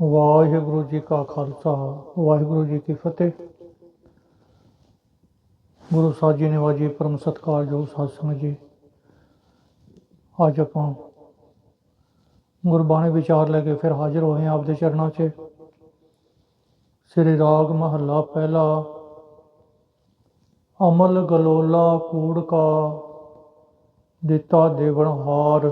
ਵਾਹਿਗੁਰੂ ਜੀ ਕਾ ਖਾਲਸਾ, ਵਾਹਿਗੁਰੂ ਜੀ ਕੀ ਫਤਿਹ। ਗੁਰੂ ਸਾਹਿਬ ਜੀ ਨਿਵਾਜੀ ਪਰਮ ਸਤਿਕਾਰਯੋਗ ਸਾਧ ਸੰਗਤ ਜੀ, ਅੱਜ ਆਪਾਂ ਗੁਰਬਾਣੀ ਵਿਚਾਰ ਲੈ ਕੇ ਫਿਰ ਹਾਜ਼ਰ ਹੋਏ ਹਾਂ ਆਪਦੇ ਚਰਨਾਂ 'ਚ। ਸ੍ਰੀ ਰਾਗ ਮਹੱਲਾ ਪਹਿਲਾ, ਅਮਲ ਗਲੋਲਾ ਕੂੜ ਕਾ, ਦਿੱਤਾ ਦੇਵਨ ਹਾਰ।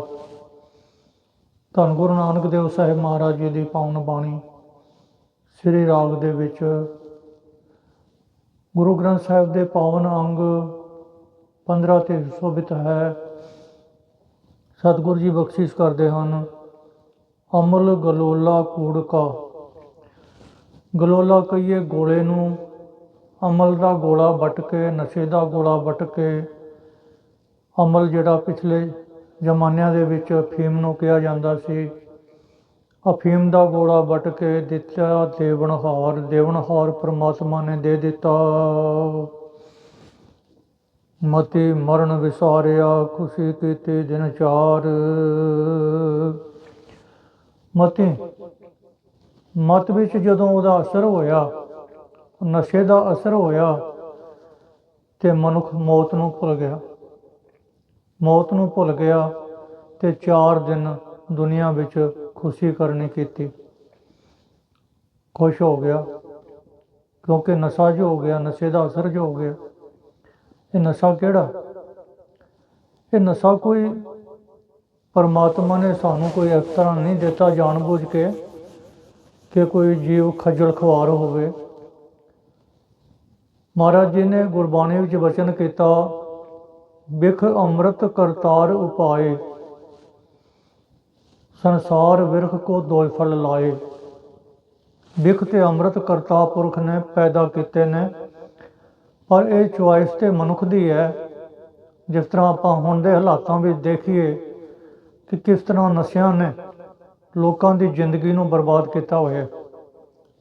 ਧੰਨ ਗੁਰੂ ਨਾਨਕ ਦੇਵ ਸਾਹਿਬ ਮਹਾਰਾਜ ਜੀ ਦੀ ਪਾਵਨ ਬਾਣੀ, ਸ੍ਰੀ ਰਾਗ ਦੇ ਵਿੱਚ ਗੁਰੂ ਗ੍ਰੰਥ ਸਾਹਿਬ ਦੇ ਪਾਵਨ ਅੰਗ 15 ਤੇ ਸੁਸ਼ੋਭਿਤ ਹੈ। ਸਤਿਗੁਰੂ ਜੀ ਬਖਸ਼ਿਸ਼ ਕਰਦੇ ਹਨ। ਅਮਲ ਗਲੋਲਾ ਕੂੜਕਾ। ਗਲੋਲਾ ਕਹੀਏ ਗੋਲੇ ਨੂੰ। ਅਮਲ ਦਾ ਗੋਲਾ ਵੱਟ ਕੇ, ਨਸ਼ੇ ਦਾ ਗੋਲਾ ਵੱਟ ਕੇ, ਅਮਲ ਜਿਹੜਾ ਪਿਛਲੇ ਜ਼ਮਾਨਿਆਂ ਦੇ ਵਿੱਚ ਅਫੀਮ ਨੂੰ ਕਿਹਾ ਜਾਂਦਾ ਸੀ। ਅਫੀਮ ਦਾ ਗੋਲਾ ਵੱਟ ਕੇ ਦਿੱਤਾ ਦੇਵਨਹਾਰ ਦੇਵਨਹਾਰ ਪ੍ਰਮਾਤਮਾ ਨੇ ਦੇ ਦਿੱਤਾ। ਮਤੀ ਮਰਨ ਵਿਸਾਰਿਆ, ਖੁਸ਼ੀ ਕੀਤੀ ਦਿਨ ਚਾਰ। ਮਤੀ, ਮਤ ਵਿੱਚ ਜਦੋਂ ਉਹਦਾ ਅਸਰ ਹੋਇਆ, ਨਸ਼ੇ ਦਾ ਅਸਰ ਹੋਇਆ, ਤੇ ਮਨੁੱਖ ਮੌਤ ਨੂੰ ਭੁੱਲ ਗਿਆ। ਮੌਤ ਨੂੰ ਭੁੱਲ ਗਿਆ ਤੇ 4 ਦਿਨ ਦੁਨੀਆ ਵਿੱਚ ਖੁਸ਼ੀ ਕਰਨੀ ਕੀਤੀ। ਖੁਸ਼ ਹੋ ਗਿਆ, ਕਿਉਂਕਿ ਨਸ਼ਾ ਜੋ ਹੋ ਗਿਆ, ਨਸ਼ੇ ਦਾ ਅਸਰ ਜੋ ਹੋ ਗਿਆ, ਇਹ ਨਸ਼ਾ ਕਿਹੜਾ? ਇਹ ਨਸ਼ਾ ਕੋਈ ਪਰਮਾਤਮਾ ਨੇ ਸਾਨੂੰ ਕੋਈ ਇਸ ਤਰ੍ਹਾਂ ਨਹੀਂ ਦਿੱਤਾ ਜਾਣਬੁੱਝ ਕੇ ਕਿ ਕੋਈ ਜੀਵ ਖੱਜਲ ਖਵਾਰ ਹੋਵੇ। ਮਹਾਰਾਜ ਜੀ ਨੇ ਗੁਰਬਾਣੀ ਵਿੱਚ ਵਚਨ ਕੀਤਾ ਬਿਖ ਅੰਮ੍ਰਿਤ ਕਰਤਾਰ ਉਪਾਏ। ਸੰਸਾਰ ਵਿਰਖ ਕੋ ਦੋਇ ਫਲ ਲਾਏ। ਬਿਖ ਤੇ ਅੰਮ੍ਰਿਤ ਕਰਤਾ ਪੁਰਖ ਨੇ ਪੈਦਾ ਕੀਤੇ ਨੇ। ਪਰ ਇਹ ਚੁਆਇਸ ਤੇ ਮਨੁੱਖ ਦੀ ਹੈ। ਜਿਸ ਤਰ੍ਹਾਂ ਆਪਾਂ ਹੁਣ ਦੇ ਹਾਲਾਤਾਂ ਵਿੱਚ ਦੇਖੀਏ ਕਿ ਕਿਸ ਤਰ੍ਹਾਂ ਨਸ਼ਿਆਂ ਨੇ ਲੋਕਾਂ ਦੀ ਜ਼ਿੰਦਗੀ ਨੂੰ ਬਰਬਾਦ ਕੀਤਾ ਹੋਇਆ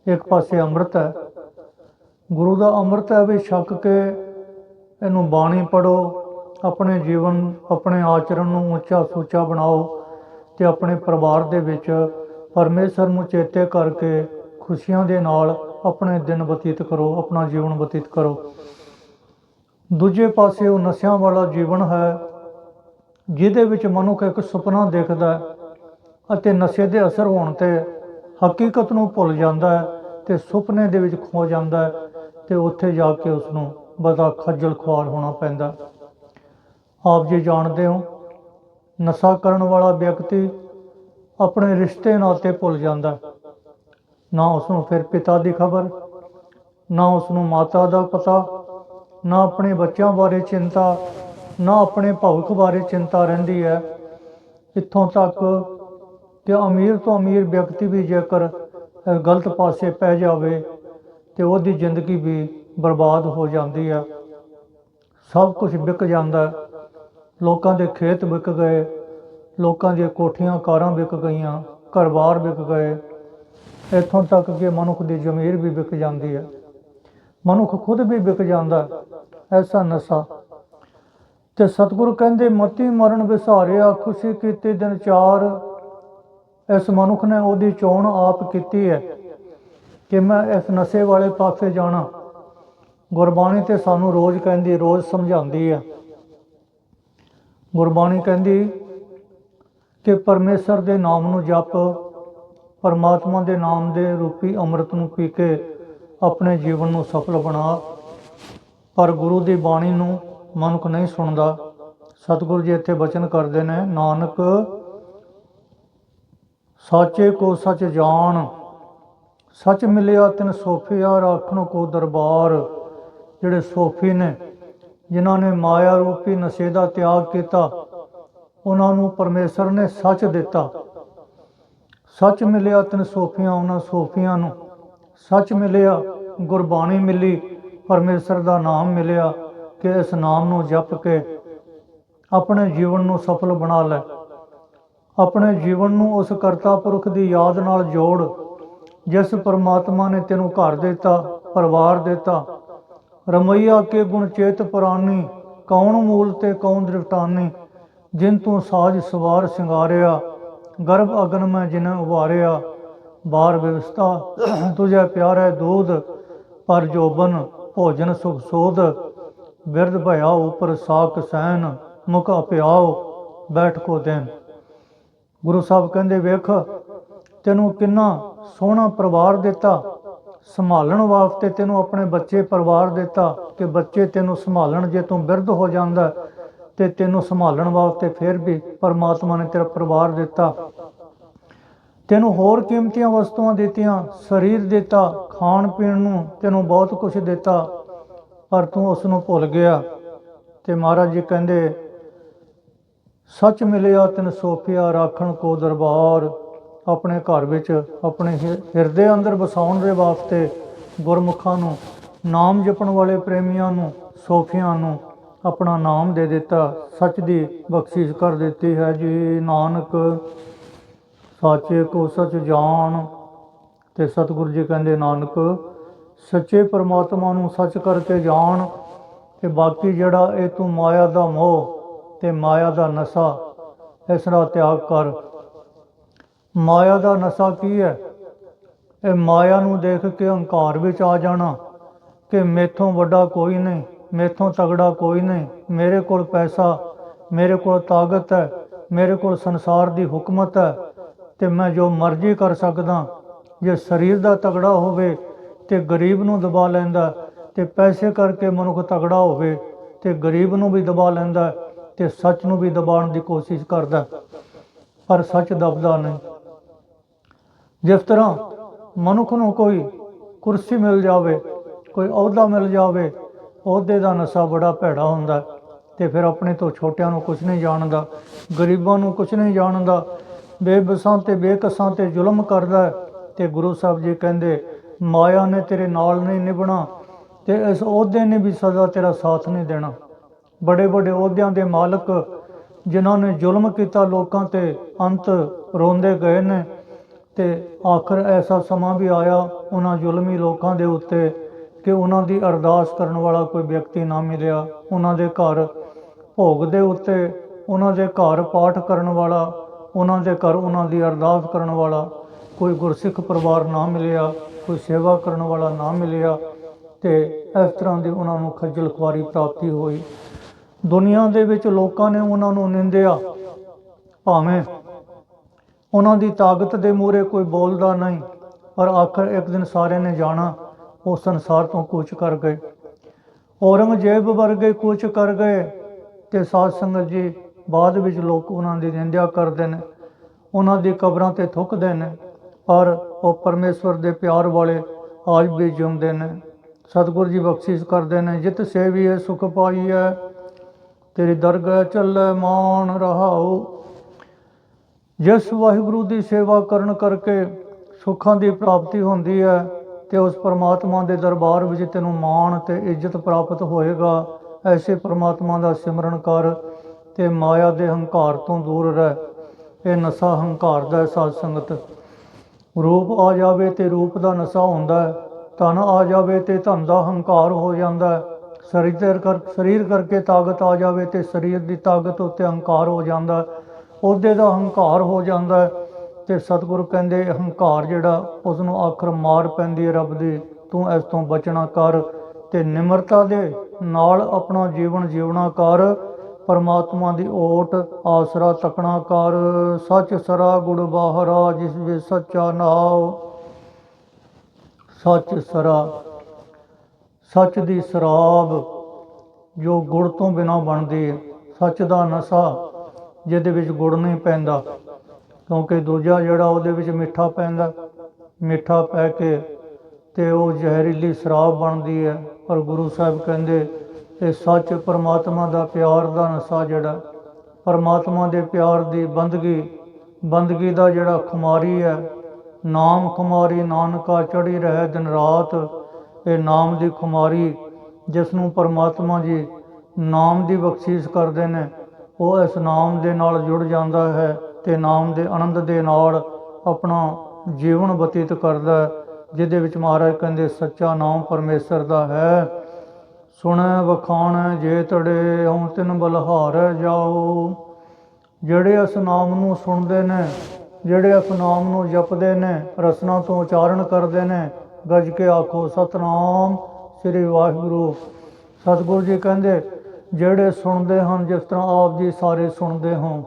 ਇੱਕ ਪਾਸੇ ਅੰਮ੍ਰਿਤ ਹੈ। ਗੁਰੂ ਦਾ ਅੰਮ੍ਰਿਤ ਹੈ ਵੀ ਛੱਕ ਕੇ ਇਹਨੂੰ ਬਾਣੀ ਪੜੋ ਆਪਣੇ ਜੀਵਨ, ਆਪਣੇ ਆਚਰਣ ਨੂੰ ਉੱਚਾ ਸੁੱਚਾ ਬਣਾਓ ਤੇ ਆਪਣੇ ਪਰਿਵਾਰ ਦੇ ਵਿੱਚ ਪਰਮੇਸ਼ਰ ਨੂੰ ਚੇਤੇ ਕਰਕੇ ਖੁਸ਼ੀਆਂ ਦੇ ਨਾਲ ਆਪਣੇ ਦਿਨ ਬਤੀਤ ਕਰੋ, ਆਪਣਾ ਜੀਵਨ ਬਤੀਤ ਕਰੋ। ਦੂਜੇ ਪਾਸੇ ਉਹ ਨਸ਼ਿਆਂ ਵਾਲਾ ਜੀਵਨ ਹੈ, ਜਿਹਦੇ ਵਿੱਚ ਮਨੁੱਖ ਇੱਕ ਸੁਪਨਾ ਦੇਖਦਾ ਹੈ ਅਤੇ ਨਸ਼ੇ ਦੇ ਅਸਰ ਹੋਣ ਤੇ ਹਕੀਕਤ ਨੂੰ ਭੁੱਲ ਜਾਂਦਾ ਹੈ ਤੇ ਸੁਪਨੇ ਦੇ ਵਿੱਚ ਖੋ ਜਾਂਦਾ ਹੈ ਤੇ ਉੱਥੇ ਜਾ ਕੇ ਉਸ ਨੂੰ ਬੜਾ ਖੱਜਲ ਖੁਆਰ ਹੋਣਾ ਪੈਂਦਾ। ਆਪ ਜੀ ਜਾਣਦੇ ਹੋ, ਨਸ਼ਾ ਕਰਨ ਵਾਲਾ ਵਿਅਕਤੀ ਆਪਣੇ ਰਿਸ਼ਤੇ ਨਾਤੇ ਭੁੱਲ ਜਾਂਦਾ ਨਾ ਉਸ ਨੂੰ ਫਿਰ ਪਿਤਾ ਦੀ ਖਬਰ, ਨਾ ਉਸ ਨੂੰ ਮਾਤਾ ਦਾ ਪਤਾ, ਨਾ ਆਪਣੇ ਬੱਚਿਆਂ ਬਾਰੇ ਚਿੰਤਾ, ਨਾ ਆਪਣੇ ਭਵਿੱਖ ਬਾਰੇ ਚਿੰਤਾ ਰਹਿੰਦੀ ਹੈ। ਇੱਥੋਂ ਤੱਕ ਕਿ ਅਮੀਰ ਤੋਂ ਅਮੀਰ ਵਿਅਕਤੀ ਵੀ ਜੇਕਰ ਗਲਤ ਪਾਸੇ ਪੈ ਜਾਵੇ ਤੇ ਉਹਦੀ ਜ਼ਿੰਦਗੀ ਵੀ ਬਰਬਾਦ ਹੋ ਜਾਂਦੀ ਹੈ। ਸਭ ਕੁਝ ਵਿਕ ਜਾਂਦਾ ਹੈ। ਲੋਕਾਂ ਦੇ ਖੇਤ ਵਿਕ ਗਏ, ਲੋਕਾਂ ਦੀਆਂ ਕੋਠੀਆਂ, ਕਾਰਾਂ ਵਿਕ ਗਈਆਂ, ਘਰ-ਬਾਰ ਵਿਕ ਗਏ। ਇੱਥੋਂ ਤੱਕ ਕਿ ਮਨੁੱਖ ਦੀ ਜ਼ਮੀਰ ਵੀ ਵਿਕ ਜਾਂਦੀ ਹੈ। ਮਨੁੱਖ ਖੁਦ ਵੀ ਵਿਕ ਜਾਂਦਾ ਐਸਾ ਨਸ਼ਾ। ਤੇ ਸਤਿਗੁਰੂ ਕਹਿੰਦੇ, ਮਤੀ ਮਰਨ ਵਿਸਾਰਿਆ, ਖੁਸ਼ੀ ਕੀਤੀ ਦਿਨ ਚਾਰ। ਇਸ ਮਨੁੱਖ ਨੇ ਉਹਦੀ ਚੋਣ ਆਪ ਕੀਤੀ ਹੈ ਕਿ ਮੈਂ ਇਸ ਨਸ਼ੇ ਵਾਲੇ ਪਾਸੇ ਜਾਣਾ। ਗੁਰਬਾਣੀ ਤੇ ਸਾਨੂੰ ਰੋਜ਼ ਕਹਿੰਦੀ, ਰੋਜ਼ ਸਮਝਾਉਂਦੀ ਹੈ। ਗੁਰਬਾਣੀ ਕਹਿੰਦੀ ਕਿ ਪਰਮੇਸ਼ਰ ਦੇ ਨਾਮ ਨੂੰ ਜਪ, ਪਰਮਾਤਮਾ ਦੇ ਨਾਮ ਦੇ ਰੂਪੀ ਅੰਮ੍ਰਿਤ ਨੂੰ ਪੀ ਕੇ ਆਪਣੇ ਜੀਵਨ ਨੂੰ ਸਫਲ ਬਣਾ। ਪਰ ਗੁਰੂ ਦੀ ਬਾਣੀ ਨੂੰ ਮਨੁੱਖ ਨਹੀਂ ਸੁਣਦਾ। ਸਤਿਗੁਰੂ ਜੀ ਇੱਥੇ ਬਚਨ ਕਰਦੇ ਨੇ, ਨਾਨਕ, ਸਾਚੇ ਕੋ ਸੱਚ ਜਾਣ, ਸੱਚ ਮਿਲਿਆ ਤਿਨ ਸੋਫੀਆ, ਰਾਖਣ ਕੋ ਦਰਬਾਰ। ਜਿਹੜੇ ਸੋਫੀ ਨੇ ਜਿਨ੍ਹਾਂ ਨੇ ਮਾਇਆ ਰੂਪੀ ਨਸ਼ੇ ਦਾ ਤਿਆਗ ਕੀਤਾ, ਉਹਨਾਂ ਨੂੰ ਪਰਮੇਸ਼ਰ ਨੇ ਸੱਚ ਦਿੱਤਾ। ਸੱਚ ਮਿਲਿਆ ਤਿੰਨ ਸੋਫੀਆਂ, ਉਹਨਾਂ ਸੋਫੀਆਂ ਨੂੰ ਸੱਚ ਮਿਲਿਆ, ਗੁਰਬਾਣੀ ਮਿਲੀ, ਪਰਮੇਸ਼ਰ ਦਾ ਨਾਮ ਮਿਲਿਆ ਕਿ ਇਸ ਨਾਮ ਨੂੰ ਜਪ ਕੇ ਆਪਣੇ ਜੀਵਨ ਨੂੰ ਸਫਲ ਬਣਾ ਲੈ। ਆਪਣੇ ਜੀਵਨ ਨੂੰ ਉਸ ਕਰਤਾ ਪੁਰਖ ਦੀ ਯਾਦ ਨਾਲ ਜੋੜ, ਜਿਸ ਪਰਮਾਤਮਾ ਨੇ ਤੈਨੂੰ ਘਰ ਦਿੱਤਾ, ਪਰਿਵਾਰ ਦਿੱਤਾ ਰਮਈਆ ਕੇ ਗੁਣ ਚੇਤ ਪੁਰਾਨੀ ਕੌਣ ਮੂਲ ਤੇ ਕੌਣ ਦ੍ਰਿਵਟਾਨੀ ਜਿਨ ਤੂੰ ਸਾਜ ਸਵਾਰ ਸਿੰਗਾਰਿਆ, ਗਰਭ ਅਗਨ ਮੈਂ ਜਿਨ ਉਭਾਰਿਆ। ਬਾਰ ਵਿਵਸਥਾ, ਤੁਝੇ ਪਿਆਰੇ ਦੂਧ, ਪਰ ਜੋਬਨ ਭੋਜਨ ਸੁਖ ਸੋਧ। ਬਿਰਧ ਭਇਆ ਉਪਰ ਸਾਕ ਸੈਨ, ਮੁਖ ਅਪਿਆਓ ਬੈਠ ਕੋ ਦੇਨ। ਗੁਰੂ ਸਾਹਿਬ ਕਹਿੰਦੇ ਵੇਖ, ਤੈਨੂੰ ਕਿੰਨਾ ਸੋਹਣਾ ਪਰਿਵਾਰ ਦਿੱਤਾ। ਸੰਭਾਲਣ ਵਾਸਤੇ ਤੈਨੂੰ ਆਪਣੇ ਬੱਚੇ, ਪਰਿਵਾਰ ਦਿੱਤਾ ਕਿ ਬੱਚੇ ਤੈਨੂੰ ਸੰਭਾਲਣ ਜੇ ਤੂੰ ਬਿਰਧ ਹੋ ਜਾਂਦਾ ਤੇ ਤੈਨੂੰ ਸੰਭਾਲਣ ਵਾਸਤੇ ਫਿਰ ਵੀ ਪਰਮਾਤਮਾ ਨੇ ਤੇਰਾ ਪਰਿਵਾਰ ਦਿੱਤਾ। ਤੈਨੂੰ ਹੋਰ ਕੀਮਤੀਆਂ ਵਸਤੂਆਂ ਦਿੱਤੀਆਂ, ਸਰੀਰ ਦਿੱਤਾ, ਖਾਣ ਪੀਣ ਨੂੰ ਤੈਨੂੰ ਬਹੁਤ ਕੁਝ ਦਿੱਤਾ, ਪਰ ਤੂੰ ਉਸ ਨੂੰ ਭੁੱਲ ਗਿਆ ਤੇ ਮਹਾਰਾਜ ਜੀ ਕਹਿੰਦੇ, ਸੱਚ ਮਿਲਿਆ ਤੈਨੂੰ ਸੋਫਿਆ, ਰਾਖਣ ਕੋ ਦਰਬਾਰ। ਆਪਣੇ ਘਰ ਵਿੱਚ, ਆਪਣੇ ਹਿ- ਹਿਰਦੇ ਅੰਦਰ ਵਸਾਉਣ ਦੇ ਵਾਸਤੇ ਗੁਰਮੁਖਾਂ ਨੂੰ, ਨਾਮ ਜਪਣ ਵਾਲੇ ਪ੍ਰੇਮੀਆਂ ਨੂੰ, ਸੋਫੀਆਂ ਨੂੰ ਆਪਣਾ ਨਾਮ ਦੇ ਦਿੱਤਾ। ਸੱਚ ਦੀ ਬਖਸ਼ਿਸ਼ ਕਰ ਦਿੱਤੀ ਹੈ ਜੀ ਨਾਨਕ। ਸਾਚੇ ਕੋ ਸਚ ਜਾਣ ਤੇ ਸਤਿਗੁਰੂ ਜੀ ਕਹਿੰਦੇ, ਨਾਨਕ, ਸੱਚੇ ਪਰਮਾਤਮਾ ਨੂੰ ਸੱਚ ਕਰਕੇ ਜਾਣ ਤੇ ਬਾਕੀ ਜਿਹੜਾ ਇਹ ਤੂੰ ਮਾਇਆ ਦਾ ਮੋਹ ਤੇ ਮਾਇਆ ਦਾ ਨਸ਼ਾ, ਇਸ ਦਾ ਤਿਆਗ ਕਰ। ਮਾਇਆ ਦਾ ਨਸ਼ਾ ਕੀ ਹੈ? ਇਹ ਮਾਇਆ ਨੂੰ ਦੇਖ ਕੇ ਹੰਕਾਰ ਵਿੱਚ ਆ ਜਾਣਾ ਕਿ ਮੇਥੋਂ ਵੱਡਾ ਕੋਈ ਨਹੀਂ, ਮੇਥੋਂ ਤਗੜਾ ਕੋਈ ਨਹੀਂ। ਮੇਰੇ ਕੋਲ ਪੈਸਾ, ਮੇਰੇ ਕੋਲ ਤਾਕਤ ਹੈ, ਮੇਰੇ ਕੋਲ ਸੰਸਾਰ ਦੀ ਹੁਕਮਤ ਹੈ ਤੇ ਮੈਂ ਜੋ ਮਰਜ਼ੀ ਕਰ ਸਕਦਾ, ਜੇ ਸਰੀਰ ਦਾ ਤਗੜਾ ਹੋਵੇ ਤੇ ਗਰੀਬ ਨੂੰ ਦਬਾ ਲੈਂਦਾ, ਤੇ ਪੈਸੇ ਕਰਕੇ ਮਨੁੱਖ ਤਗੜਾ ਹੋਵੇ ਤੇ ਗਰੀਬ ਨੂੰ ਵੀ ਦਬਾ ਲੈਂਦਾ ਤੇ ਸੱਚ ਨੂੰ ਵੀ ਦਬਾਉਣ ਦੀ ਕੋਸ਼ਿਸ਼ ਕਰਦਾ। ਪਰ ਸੱਚ ਦਬਦਾ ਨਹੀਂ। ਜਿਸ ਤਰ੍ਹਾਂ ਮਨੁੱਖ ਨੂੰ ਕੋਈ ਕੁਰਸੀ ਮਿਲ ਜਾਵੇ, ਕੋਈ ਅਹੁਦਾ ਮਿਲ ਜਾਵੇ, ਅਹੁਦੇ ਦਾ ਨਸ਼ਾ ਬੜਾ ਭੈੜਾ ਹੁੰਦਾ ਹੈ ਤੇ ਫਿਰ ਆਪਣੇ ਤੋਂ ਛੋਟਿਆਂ ਨੂੰ ਕੁਝ ਨਹੀਂ ਜਾਣਦਾ, ਗਰੀਬਾਂ ਨੂੰ ਕੁਝ ਨਹੀਂ ਜਾਣਦਾ, ਬੇਬਸਾਂ ਤੇ ਬੇਕਸਾਂ ਤੇ ਜ਼ੁਲਮ ਕਰਦਾ ਹੈ ਤੇ ਗੁਰੂ ਸਾਹਿਬ ਜੀ ਕਹਿੰਦੇ, ਮਾਇਆ ਨੇ ਤੇਰੇ ਨਾਲ ਨਹੀਂ ਨਿਭਣਾ ਤੇ ਇਸ ਅਹੁਦੇ ਨੇ ਵੀ ਸਦਾ ਤੇਰਾ ਸਾਥ ਨਹੀਂ ਦੇਣਾ। ਬੜੇ ਵੱਡੇ ਅਹੁਦਿਆਂ ਦੇ ਮਾਲਕ ਜਿਨ੍ਹਾਂ ਨੇ ਜ਼ੁਲਮ ਕੀਤਾ, ਲੋਕਾਂ ਤੇ ਅੰਤ ਰੋਂਦੇ ਗਏ ਨੇ ਤੇ ਆਖਰ ਐਸਾ ਸਮਾਂ ਵੀ ਆਇਆ ਉਹਨਾਂ ਜ਼ੁਲਮੀ ਲੋਕਾਂ ਦੇ ਉੱਤੇ ਕਿ ਉਹਨਾਂ ਦੀ ਅਰਦਾਸ ਕਰਨ ਵਾਲਾ ਕੋਈ ਵਿਅਕਤੀ ਨਾ ਮਿਲਿਆ। ਉਹਨਾਂ ਦੇ ਘਰ ਭੋਗ ਦੇ ਉੱਤੇ, ਉਹਨਾਂ ਦੇ ਘਰ ਪਾਠ ਕਰਨ ਵਾਲਾ, ਉਹਨਾਂ ਦੇ ਘਰ ਉਹਨਾਂ ਦੀ ਅਰਦਾਸ ਕਰਨ ਵਾਲਾ ਕੋਈ ਗੁਰਸਿੱਖ ਪਰਿਵਾਰ ਨਾ ਮਿਲਿਆ, ਕੋਈ ਸੇਵਾ ਕਰਨ ਵਾਲਾ ਨਾ ਮਿਲਿਆ ਤੇ ਇਸ ਤਰ੍ਹਾਂ ਦੀ ਉਹਨਾਂ ਨੂੰ ਖੱਜਲ ਖੁਆਰੀ ਪ੍ਰਾਪਤੀ ਹੋਈ। ਦੁਨੀਆ ਦੇ ਵਿੱਚ ਲੋਕਾਂ ਨੇ ਉਹਨਾਂ ਨੂੰ ਨਿੰਦਿਆ। ਭਾਵੇਂ ਉਹਨਾਂ ਦੀ ਤਾਕਤ ਦੇ ਮੂਹਰੇ ਕੋਈ ਬੋਲਦਾ ਨਹੀਂ, ਪਰ ਆਖਰ ਇੱਕ ਦਿਨ ਸਾਰਿਆਂ ਨੇ ਜਾਣਾ, ਉਹ ਸੰਸਾਰ ਤੋਂ ਕੂਚ ਕਰ ਗਏ। ਔਰੰਗਜ਼ੇਬ ਵਰਗੇ ਕੂਚ ਕਰ ਗਏ ਤੇ ਸਾਧ ਸੰਗਤ ਜੀ ਬਾਅਦ ਵਿੱਚ ਲੋਕ ਉਹਨਾਂ ਦੀ ਨਿੰਦਿਆ ਕਰਦੇ ਨੇ, ਉਹਨਾਂ ਦੀ ਕਬਰਾਂ ਤੇ ਥੁੱਕਦੇ ਨੇ, ਪਰ ਉਹ ਪਰਮੇਸ਼ਵਰ ਦੇ ਪਿਆਰ ਵਾਲੇ ਆਜ ਵੀ ਜਿਉਂਦੇ ਨੇ। ਸਤਿਗੁਰੂ ਜੀ ਬਖਸ਼ਿਸ਼ ਕਰਦੇ ਨੇ, ਜਿਤ ਸੇਵੀਏ ਸੁਖ ਪਾਈਐ, ਤੇਰੀ ਦਰਗਾਹ ਚੱਲੇ ਮਾਨ ਰਹਾਉ। ਜਿਸ ਵਾਹਿਗੁਰੂ ਦੀ ਸੇਵਾ ਕਰਨ ਕਰਕੇ ਸੁੱਖਾਂ ਦੀ ਪ੍ਰਾਪਤੀ ਹੁੰਦੀ ਹੈ ਤੇ ਉਸ ਪਰਮਾਤਮਾ ਦੇ ਦਰਬਾਰ ਵਿੱਚ ਤੈਨੂੰ ਮਾਣ ਤੇ ਇੱਜ਼ਤ ਪ੍ਰਾਪਤ ਹੋਏਗਾ, ਐਸੇ ਪਰਮਾਤਮਾ ਦਾ ਸਿਮਰਨ ਕਰ ਤੇ ਮਾਇਆ ਦੇ ਹੰਕਾਰ ਤੋਂ ਦੂਰ ਰਹਿ। ਇਹ ਨਸ਼ਾ ਹੰਕਾਰ ਦਾ ਹੈ ਸਾਧ ਸੰਗਤ। ਰੂਪ ਆ ਜਾਵੇ ਤੇ ਰੂਪ ਦਾ ਨਸ਼ਾ ਹੁੰਦਾ ਹੈ, ਧਨ ਆ ਜਾਵੇ ਤੇ ਧਨ ਦਾ ਹੰਕਾਰ ਹੋ ਜਾਂਦਾ ਹੈ। ਸਰੀਰ ਕਰ ਸਰੀਰ ਕਰਕੇ ਤਾਕਤ ਆ ਜਾਵੇ ਤੇ ਸਰੀਰ ਦੀ ਤਾਕਤ ਉੱਤੇ ਹੰਕਾਰ ਹੋ ਜਾਂਦਾ ਹੈ। ਉਹਦੇ ਦਾ ਹੰਕਾਰ ਹੋ ਜਾਂਦਾ ਹੈ ਤੇ ਸਤਿਗੁਰੂ ਕਹਿੰਦੇ ਹੰਕਾਰ ਜਿਹੜਾ ਉਸ ਨੂੰ ਆਖਰ ਮਾਰ ਪੈਂਦੀ ਹੈ ਰੱਬ ਦੀ, ਤੂੰ ਇਸ ਤੋਂ ਬਚਣਾ ਕਰ ਤੇ ਨਿਮਰਤਾ ਦੇ ਨਾਲ ਆਪਣਾ ਜੀਵਨ ਜੀਵਣਾ ਕਰ, ਪਰਮਾਤਮਾ ਦੀ ਓਟ, ਆਸਰਾ ਤਕਣਾ ਕਰ, ਸੱਚ ਸਰਾ ਗੁੜ ਬਾਹਰਾ, ਜਿਸ ਵਿੱਚ ਸੱਚਾ ਨਾਉ। ਸੱਚ ਸਰਾ, ਸੱਚ ਦੀ ਸ਼ਰਾਬ ਜੋ ਗੁੜ ਤੋਂ ਬਿਨਾ ਬਣਦੀ ਸੱਚ ਦਾ ਨਸ਼ਾ ਜਿਹਦੇ ਵਿੱਚ ਗੁੜ ਨਹੀਂ ਪੈਂਦਾ, ਕਿਉਂਕਿ ਦੂਜਾ ਜਿਹੜਾ ਉਹਦੇ ਵਿੱਚ ਮਿੱਠਾ ਪੈਂਦਾ, ਮਿੱਠਾ ਪੈ ਕੇ ਤੇ ਉਹ ਜ਼ਹਿਰੀਲੀ ਸ਼ਰਾਬ ਬਣਦੀ ਹੈ। ਪਰ ਗੁਰੂ ਸਾਹਿਬ ਕਹਿੰਦੇ, ਇਹ ਸੱਚ ਪਰਮਾਤਮਾ ਦਾ ਪਿਆਰ ਦਾ ਨਸ਼ਾ ਜਿਹੜਾ, ਪਰਮਾਤਮਾ ਦੇ ਪਿਆਰ ਦੀ ਬੰਦਗੀ ਬੰਦਗੀ ਦਾ ਜਿਹੜਾ ਖੁਮਾਰੀ ਹੈ, ਨਾਮ ਖੁਮਾਰੀ ਨਾਨਕਾ ਚੜੀ ਰਹੇ ਦਿਨ ਰਾਤ, ਇਹ ਨਾਮ ਦੀ ਖੁਮਾਰੀ ਜਿਸ ਨੂੰ ਪਰਮਾਤਮਾ ਜੀ ਨਾਮ ਦੀ ਬਖਸ਼ਿਸ਼ ਕਰਦੇ ਨੇ ਉਹ ਇਸ ਨਾਮ ਦੇ ਨਾਲ ਜੁੜ ਜਾਂਦਾ ਹੈ ਤੇ ਨਾਮ ਦੇ ਆਨੰਦ ਦੇ ਨਾਲ ਆਪਣਾ ਜੀਵਨ ਬਤੀਤ ਕਰਦਾ ਹੈ, ਜਿਹਦੇ ਵਿੱਚ ਮਹਾਰਾਜ ਕਹਿੰਦੇ ਸੱਚਾ ਨਾਮ ਪਰਮੇਸ਼ਰ ਦਾ ਹੈ। ਸੁਣੈ ਵਖਾਣੈ ਜੇ ਤੜੇ ਹਉ ਤਿਨ ਬਲਹਾਰ ਜਾਓ। ਜਿਹੜੇ ਇਸ ਨਾਮ ਨੂੰ ਸੁਣਦੇ ਨੇ, ਜਿਹੜੇ ਇਸ ਨਾਮ ਨੂੰ ਜਪਦੇ ਨੇ, ਰਸਨਾ ਤੋਂ ਉਚਾਰਨ ਕਰਦੇ ਨੇ, ਗੱਜ ਕੇ ਆਖੋ, ਸਤਨਾਮ ਸ੍ਰੀ ਵਾਹਿਗੁਰੂ। ਸਤਿਗੁਰੂ ਜੀ ਕਹਿੰਦੇ ਜਿਹੜੇ ਸੁਣਦੇ ਹਨ, ਜਿਸ ਤਰ੍ਹਾਂ ਆਪ ਜੀ ਸਾਰੇ ਸੁਣਦੇ ਹੋ।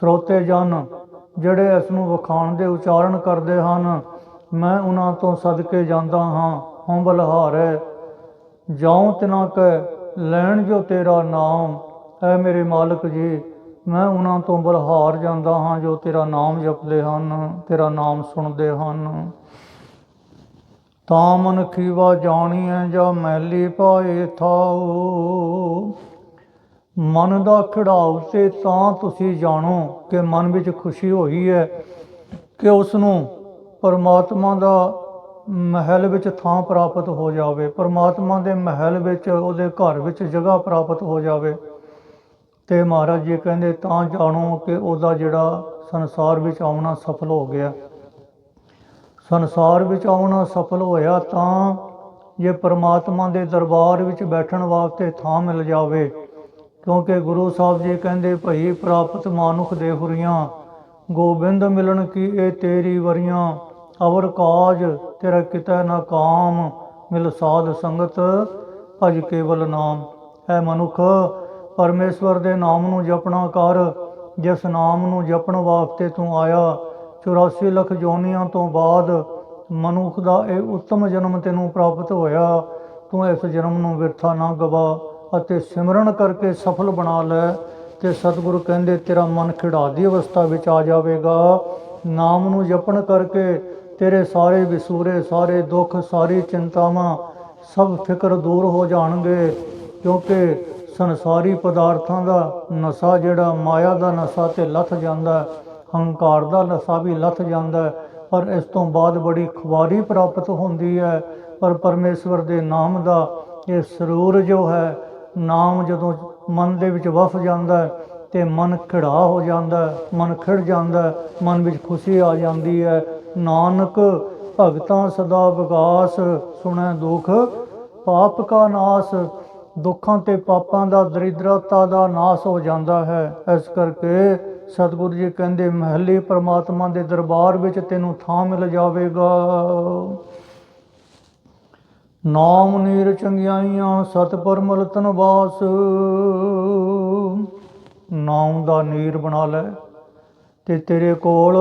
ਸਰੋਤੇ ਜਨ, ਜਿਹੜੇ ਇਸ ਨੂੰ ਵਖਾਣ ਦੇ ਉਚਾਰਨ ਕਰਦੇ ਹਨ, ਮੈਂ ਉਹਨਾਂ ਤੋਂ ਸਦਕੇ ਜਾਂਦਾ ਹਾਂ ਹਉ ਬਲਹਾਰੈ ਜਾਉ ਤਿਨਾ ਕੈ, ਲੈਣ ਜੋ ਤੇਰਾ ਨਾਮ, ਐ ਮੇਰੇ ਮਾਲਕ ਜੀ, ਮੈਂ ਉਹਨਾਂ ਤੋਂ ਬਲਹਾਰ ਜਾਂਦਾ ਹਾਂ, ਜੋ ਤੇਰਾ ਨਾਮ ਜਪਦੇ ਹਨ, ਤੇਰਾ ਨਾਮ ਸੁਣਦੇ ਹਨ। ਤਾਂ ਮਨ ਖੀਵਾ ਜਾਣੀਐ ਜਾਂ ਮੈਲੀ ਪਾਏ ਥਾਉ। ਮਨ ਦਾ ਖਿੜਾਉ ਤੇ ਤਾਂ ਤੁਸੀਂ ਜਾਣੋ ਕਿ ਮਨ ਵਿੱਚ ਖੁਸ਼ੀ ਹੋਈ ਹੈ ਕਿ ਉਸ ਨੂੰ ਪਰਮਾਤਮਾ ਦਾ ਮਹਿਲ ਵਿੱਚ ਥਾਂ ਪ੍ਰਾਪਤ ਹੋ ਜਾਵੇ। ਪਰਮਾਤਮਾ ਦੇ ਮਹਿਲ ਵਿੱਚ, ਉਹਦੇ ਘਰ ਵਿੱਚ ਜਗ੍ਹਾ ਪ੍ਰਾਪਤ ਹੋ ਜਾਵੇ। ਤੇ ਮਹਾਰਾਜ ਜੀ ਕਹਿੰਦੇ, ਤਾਂ ਜਾਣੋ ਕਿ ਉਹਦਾ ਜਿਹੜਾ ਸੰਸਾਰ ਵਿੱਚ ਆਉਣਾ ਸਫਲ ਹੋ ਗਿਆ। ਸੰਸਾਰ ਵਿੱਚ ਆਉਣਾ ਸਫਲ ਹੋਇਆ ਤਾਂ ਜੇ ਪਰਮਾਤਮਾ ਦੇ ਦਰਬਾਰ ਵਿੱਚ ਬੈਠਣ ਵਾਸਤੇ ਥਾਂ ਮਿਲ ਜਾਵੇ। ਕਿਉਂਕਿ ਗੁਰੂ ਸਾਹਿਬ ਜੀ ਕਹਿੰਦੇ, ਭਈ ਪ੍ਰਾਪਤ ਮਾਨੁਖ ਦੇ ਹੁਰੀਆਂ, ਗੋਬਿੰਦ ਮਿਲਣ ਕੀ ਇਹ ਤੇਰੀ ਵਰੀਆਂ? ਅਵਰ ਕਾਜ ਤੇਰਾ ਕਿਤੇ ਨਾ ਕਾਮ, ਮਿਲ ਸਾਧ ਸੰਗਤ ਭਜ ਕੇਵਲ ਨਾਮ। ਹੈ ਮਨੁੱਖ, ਪਰਮੇਸ਼ਵਰ ਦੇ ਨਾਮ ਨੂੰ ਜਪਣਾ ਕਰ। ਜਿਸ ਨਾਮ ਨੂੰ ਜਪਣ ਵਾਸਤੇ ਤੂੰ ਆਇਆ 84 ਲੱਖ ਜੋਨੀਆਂ ਤੋਂ ਬਾਅਦ ਮਨੁੱਖ ਦਾ ਇਹ ਉੱਤਮ ਜਨਮ ਤੈਨੂੰ ਪ੍ਰਾਪਤ ਹੋਇਆ। ਤੂੰ ਇਸ ਜਨਮ ਨੂੰ ਵਿਰਥਾ ਨਾ ਗਵਾ ਅਤੇ ਸਿਮਰਨ ਕਰਕੇ ਸਫਲ ਬਣਾ ਲੈ ਤੇ ਸਤਿਗੁਰੂ ਕਹਿੰਦੇ, ਤੇਰਾ ਮਨ ਖਿੜਾ ਦੀ ਅਵਸਥਾ ਵਿੱਚ ਆ ਜਾਵੇਗਾ। ਨਾਮ ਨੂੰ ਜਪਣ ਕਰਕੇ ਤੇਰੇ ਸਾਰੇ ਵਿਸੂਰੇ, ਸਾਰੇ ਦੁੱਖ, ਸਾਰੀ ਚਿੰਤਾਵਾਂ ਸਭ ਫਿਕਰ ਦੂਰ ਹੋ ਜਾਣਗੇ ਕਿਉਂਕਿ ਸੰਸਾਰੀ ਪਦਾਰਥਾਂ ਦਾ ਨਸ਼ਾ ਜਿਹੜਾ, ਮਾਇਆ ਦਾ ਨਸ਼ਾ ਤੇ ਲੱਥ ਜਾਂਦਾ। ਹੰਕਾਰ ਦਾ ਨਸ਼ਾ ਵੀ ਲੱਥ ਜਾਂਦਾ ਪਰ ਇਸ ਤੋਂ ਬਾਅਦ ਬੜੀ ਖੁਆਰੀ ਪ੍ਰਾਪਤ ਹੁੰਦੀ ਹੈ। ਪਰ ਪਰਮੇਸ਼ਵਰ ਦੇ ਨਾਮ ਦਾ ਇਹ ਸਰੂਰ ਜੋ ਹੈ, ਨਾਮ ਜਦੋਂ ਮਨ ਦੇ ਵਿੱਚ ਵਸ ਜਾਂਦਾ ਹੈ ਤੇ ਮਨ ਖਿੜਾ ਹੋ ਜਾਂਦਾ ਮਨ ਖਿੜ ਜਾਂਦਾ ਮਨ ਵਿੱਚ ਖੁਸ਼ੀ ਆ ਜਾਂਦੀ ਹੈ। ਨਾਨਕ ਭਗਤਾਂ ਸਦਾ ਵਿਗਾਸ ਸੁਣੈ ਦੁਖ, ਪਾਪ ਕਾ ਨਾਸ, ਦੁੱਖਾਂ ਤੇ ਪਾਪਾਂ ਦਾ ਦਰਿਦਰਤਾ ਦਾ ਨਾਸ ਹੋ ਜਾਂਦਾ ਹੈ। ਇਸ ਕਰਕੇ ਸਤਿਗੁਰੂ ਜੀ ਕਹਿੰਦੇ, ਮਹੱਲੇ ਪ੍ਰਮਾਤਮਾ ਦੇ ਦਰਬਾਰ ਵਿੱਚ ਤੈਨੂੰ ਥਾਂ ਮਿਲ ਜਾਵੇਗਾ। ਨਾਮ ਨੀਰ ਚੰਗਿਆਈਆਂ ਸਤ ਪਰਮਲ ਤਨ ਵਾਸ। ਨਾਮ ਦਾ ਨੀਰ ਬਣਾ ਲੈ ਤੇ ਤੇਰੇ ਕੋਲ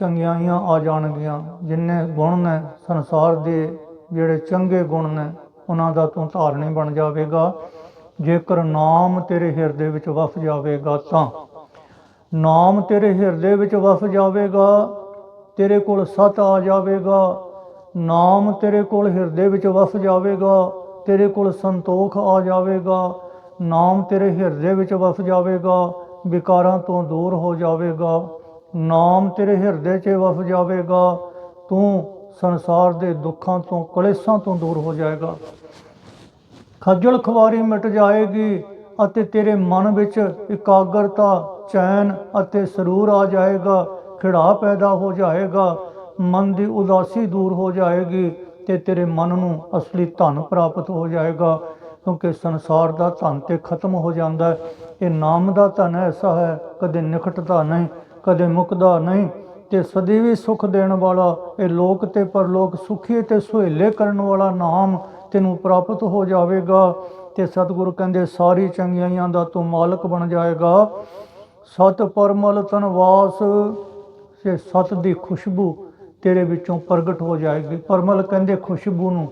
ਚੰਗਿਆਈਆਂ ਆ ਜਾਣਗੀਆਂ। ਜਿੰਨੇ ਗੁਣ ਨੇ ਸੰਸਾਰ ਦੇ, ਜਿਹੜੇ ਚੰਗੇ ਗੁਣ ਨੇ, ਉਹਨਾਂ ਦਾ ਤੂੰ ਧਾਰਨੀ ਬਣ ਜਾਵੇਗਾ। ਜੇਕਰ ਨਾਮ ਤੇਰੇ ਹਿਰਦੇ ਵਿੱਚ ਵਸ ਜਾਵੇਗਾ ਤਾਂ ਨਾਮ ਤੇਰੇ ਹਿਰਦੇ ਵਿੱਚ ਵਸ ਜਾਵੇਗਾ, ਤੇਰੇ ਕੋਲ ਸਤ ਆ ਜਾਵੇਗਾ। ਨਾਮ ਤੇਰੇ ਕੋਲ ਹਿਰਦੇ ਵਿੱਚ ਵਸ ਜਾਵੇਗਾ, ਤੇਰੇ ਕੋਲ ਸੰਤੋਖ ਆ ਜਾਵੇਗਾ। ਨਾਮ ਤੇਰੇ ਹਿਰਦੇ ਵਿੱਚ ਵਸ ਜਾਵੇਗਾ, ਵਿਕਾਰਾਂ ਤੋਂ ਦੂਰ ਹੋ ਜਾਵੇਗਾ। ਨਾਮ ਤੇਰੇ ਹਿਰਦੇ 'ਚ ਵਸ ਜਾਵੇਗਾ, ਤੂੰ ਸੰਸਾਰ ਦੇ ਦੁੱਖਾਂ ਤੋਂ, ਕਲੇਸ਼ਾਂ ਤੋਂ ਦੂਰ ਹੋ ਜਾਏਗਾ। ਖੱਜਲ ਖੁਆਰੀ ਮਿਟ ਜਾਏਗੀ ਅਤੇ ਤੇਰੇ ਮਨ ਵਿੱਚ ਇਕਾਗਰਤਾ, ਚੈਨ ਅਤੇ ਸਰੂਰ ਆ ਜਾਏਗਾ ਖਿੜਾ ਪੈਦਾ ਹੋ ਜਾਏਗਾ, ਮਨ ਦੀ ਉਦਾਸੀ ਦੂਰ ਹੋ ਜਾਏਗੀ ਤੇ ਤੇਰੇ ਮਨ ਨੂੰ ਅਸਲੀ ਧਨ ਪ੍ਰਾਪਤ ਹੋ ਜਾਏਗਾ, ਕਿਉਂਕਿ ਸੰਸਾਰ ਦਾ ਧਨ ਤੇ ਖਤਮ ਹੋ ਜਾਂਦਾ ਹੈ। ਇਹ ਨਾਮ ਦਾ ਧਨ ਐਸਾ ਹੈ, ਕਦੇ ਨਿਕਟਦਾ ਨਹੀਂ, ਕਦੇ ਮੁੱਕਦਾ ਨਹੀਂ ਤੇ ਸਦੀ ਵੀ ਸੁਖ ਦੇਣ ਵਾਲਾ, ਇਹ ਲੋਕ ਤੇ ਪਰਲੋਕ ਸੁਖੀ ਤੇ ਸੁਹੇਲੇ ਕਰਨ ਵਾਲਾ ਨਾਮ ਤੈਨੂੰ ਪ੍ਰਾਪਤ ਹੋ ਜਾਵੇਗਾ। ਤੇ ਸਤਿਗੁਰੂ ਕਹਿੰਦੇ, ਸਾਰੀ ਚੰਗਿਆਈਆਂ ਦਾ ਤੂੰ ਮਾਲਕ ਬਣ ਜਾਏਗਾ। ਸਤ ਪਰਮਲ ਤਨ ਵਾਸ ਸੇ ਸਤ ਦੀ ਖੁਸ਼ਬੂ ਤੇਰੇ ਵਿੱਚੋਂ ਪ੍ਰਗਟ ਹੋ ਜਾਏਗੀ। ਪਰਮਲ ਕਹਿੰਦੇ, ਖੁਸ਼ਬੂ ਨੂੰ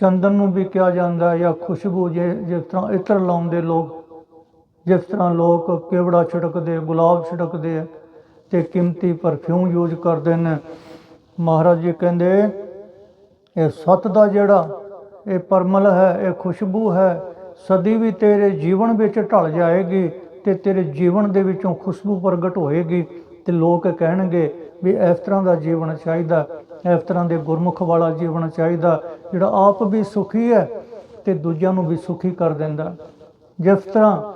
ਚੰਦਨ ਨੂੰ ਵੀ ਕਿਹਾ ਜਾਂਦਾ ਜਾਂ ਖੁਸ਼ਬੂ ਜੇ, ਜਿਸ ਤਰ੍ਹਾਂ ਇਤਰ ਲਾਉਂਦੇ ਲੋਕ, ਜਿਸ ਤਰ੍ਹਾਂ ਲੋਕ ਕੇਵੜਾ ਛਿੜਕਦੇ, ਗੁਲਾਬ ਛਿੜਕਦੇ ਆ ਤੇ ਕੀਮਤੀ ਪਰਫਿਊਮ ਯੂਜ਼ ਕਰਦੇ ਨੇ। ਮਹਾਰਾਜ ਜੀ ਕਹਿੰਦੇ, ਇਹ ਸਤ ਦਾ ਜਿਹੜਾ ਇਹ ਪਰਮਲ ਹੈ, ਇਹ ਖੁਸ਼ਬੂ ਹੈ। ਸਦੀ ਵੀ ਤੇਰੇ ਜੀਵਨ ਵਿੱਚ ਢਲ ਜਾਏਗੀ ਤੇ ਤੇਰੇ ਜੀਵਨ ਦੇ ਵਿੱਚੋਂ ਖੁਸ਼ਬੂ ਪ੍ਰਗਟ ਹੋਏਗੀ ਤੇ ਲੋਕ ਕਹਿਣਗੇ ਵੀ ਇਸ ਤਰ੍ਹਾਂ ਦਾ ਜੀਵਨ ਚਾਹੀਦਾ, ਇਸ ਤਰ੍ਹਾਂ ਦੇ ਗੁਰਮੁਖ ਵਾਲਾ ਜੀਵਨ ਚਾਹੀਦਾ, ਜਿਹੜਾ ਆਪ ਵੀ ਸੁਖੀ ਹੈ ਤੇ ਦੂਜਿਆਂ ਨੂੰ ਵੀ ਸੁਖੀ ਕਰ ਦਿੰਦਾ। ਜਿਸ ਤਰ੍ਹਾਂ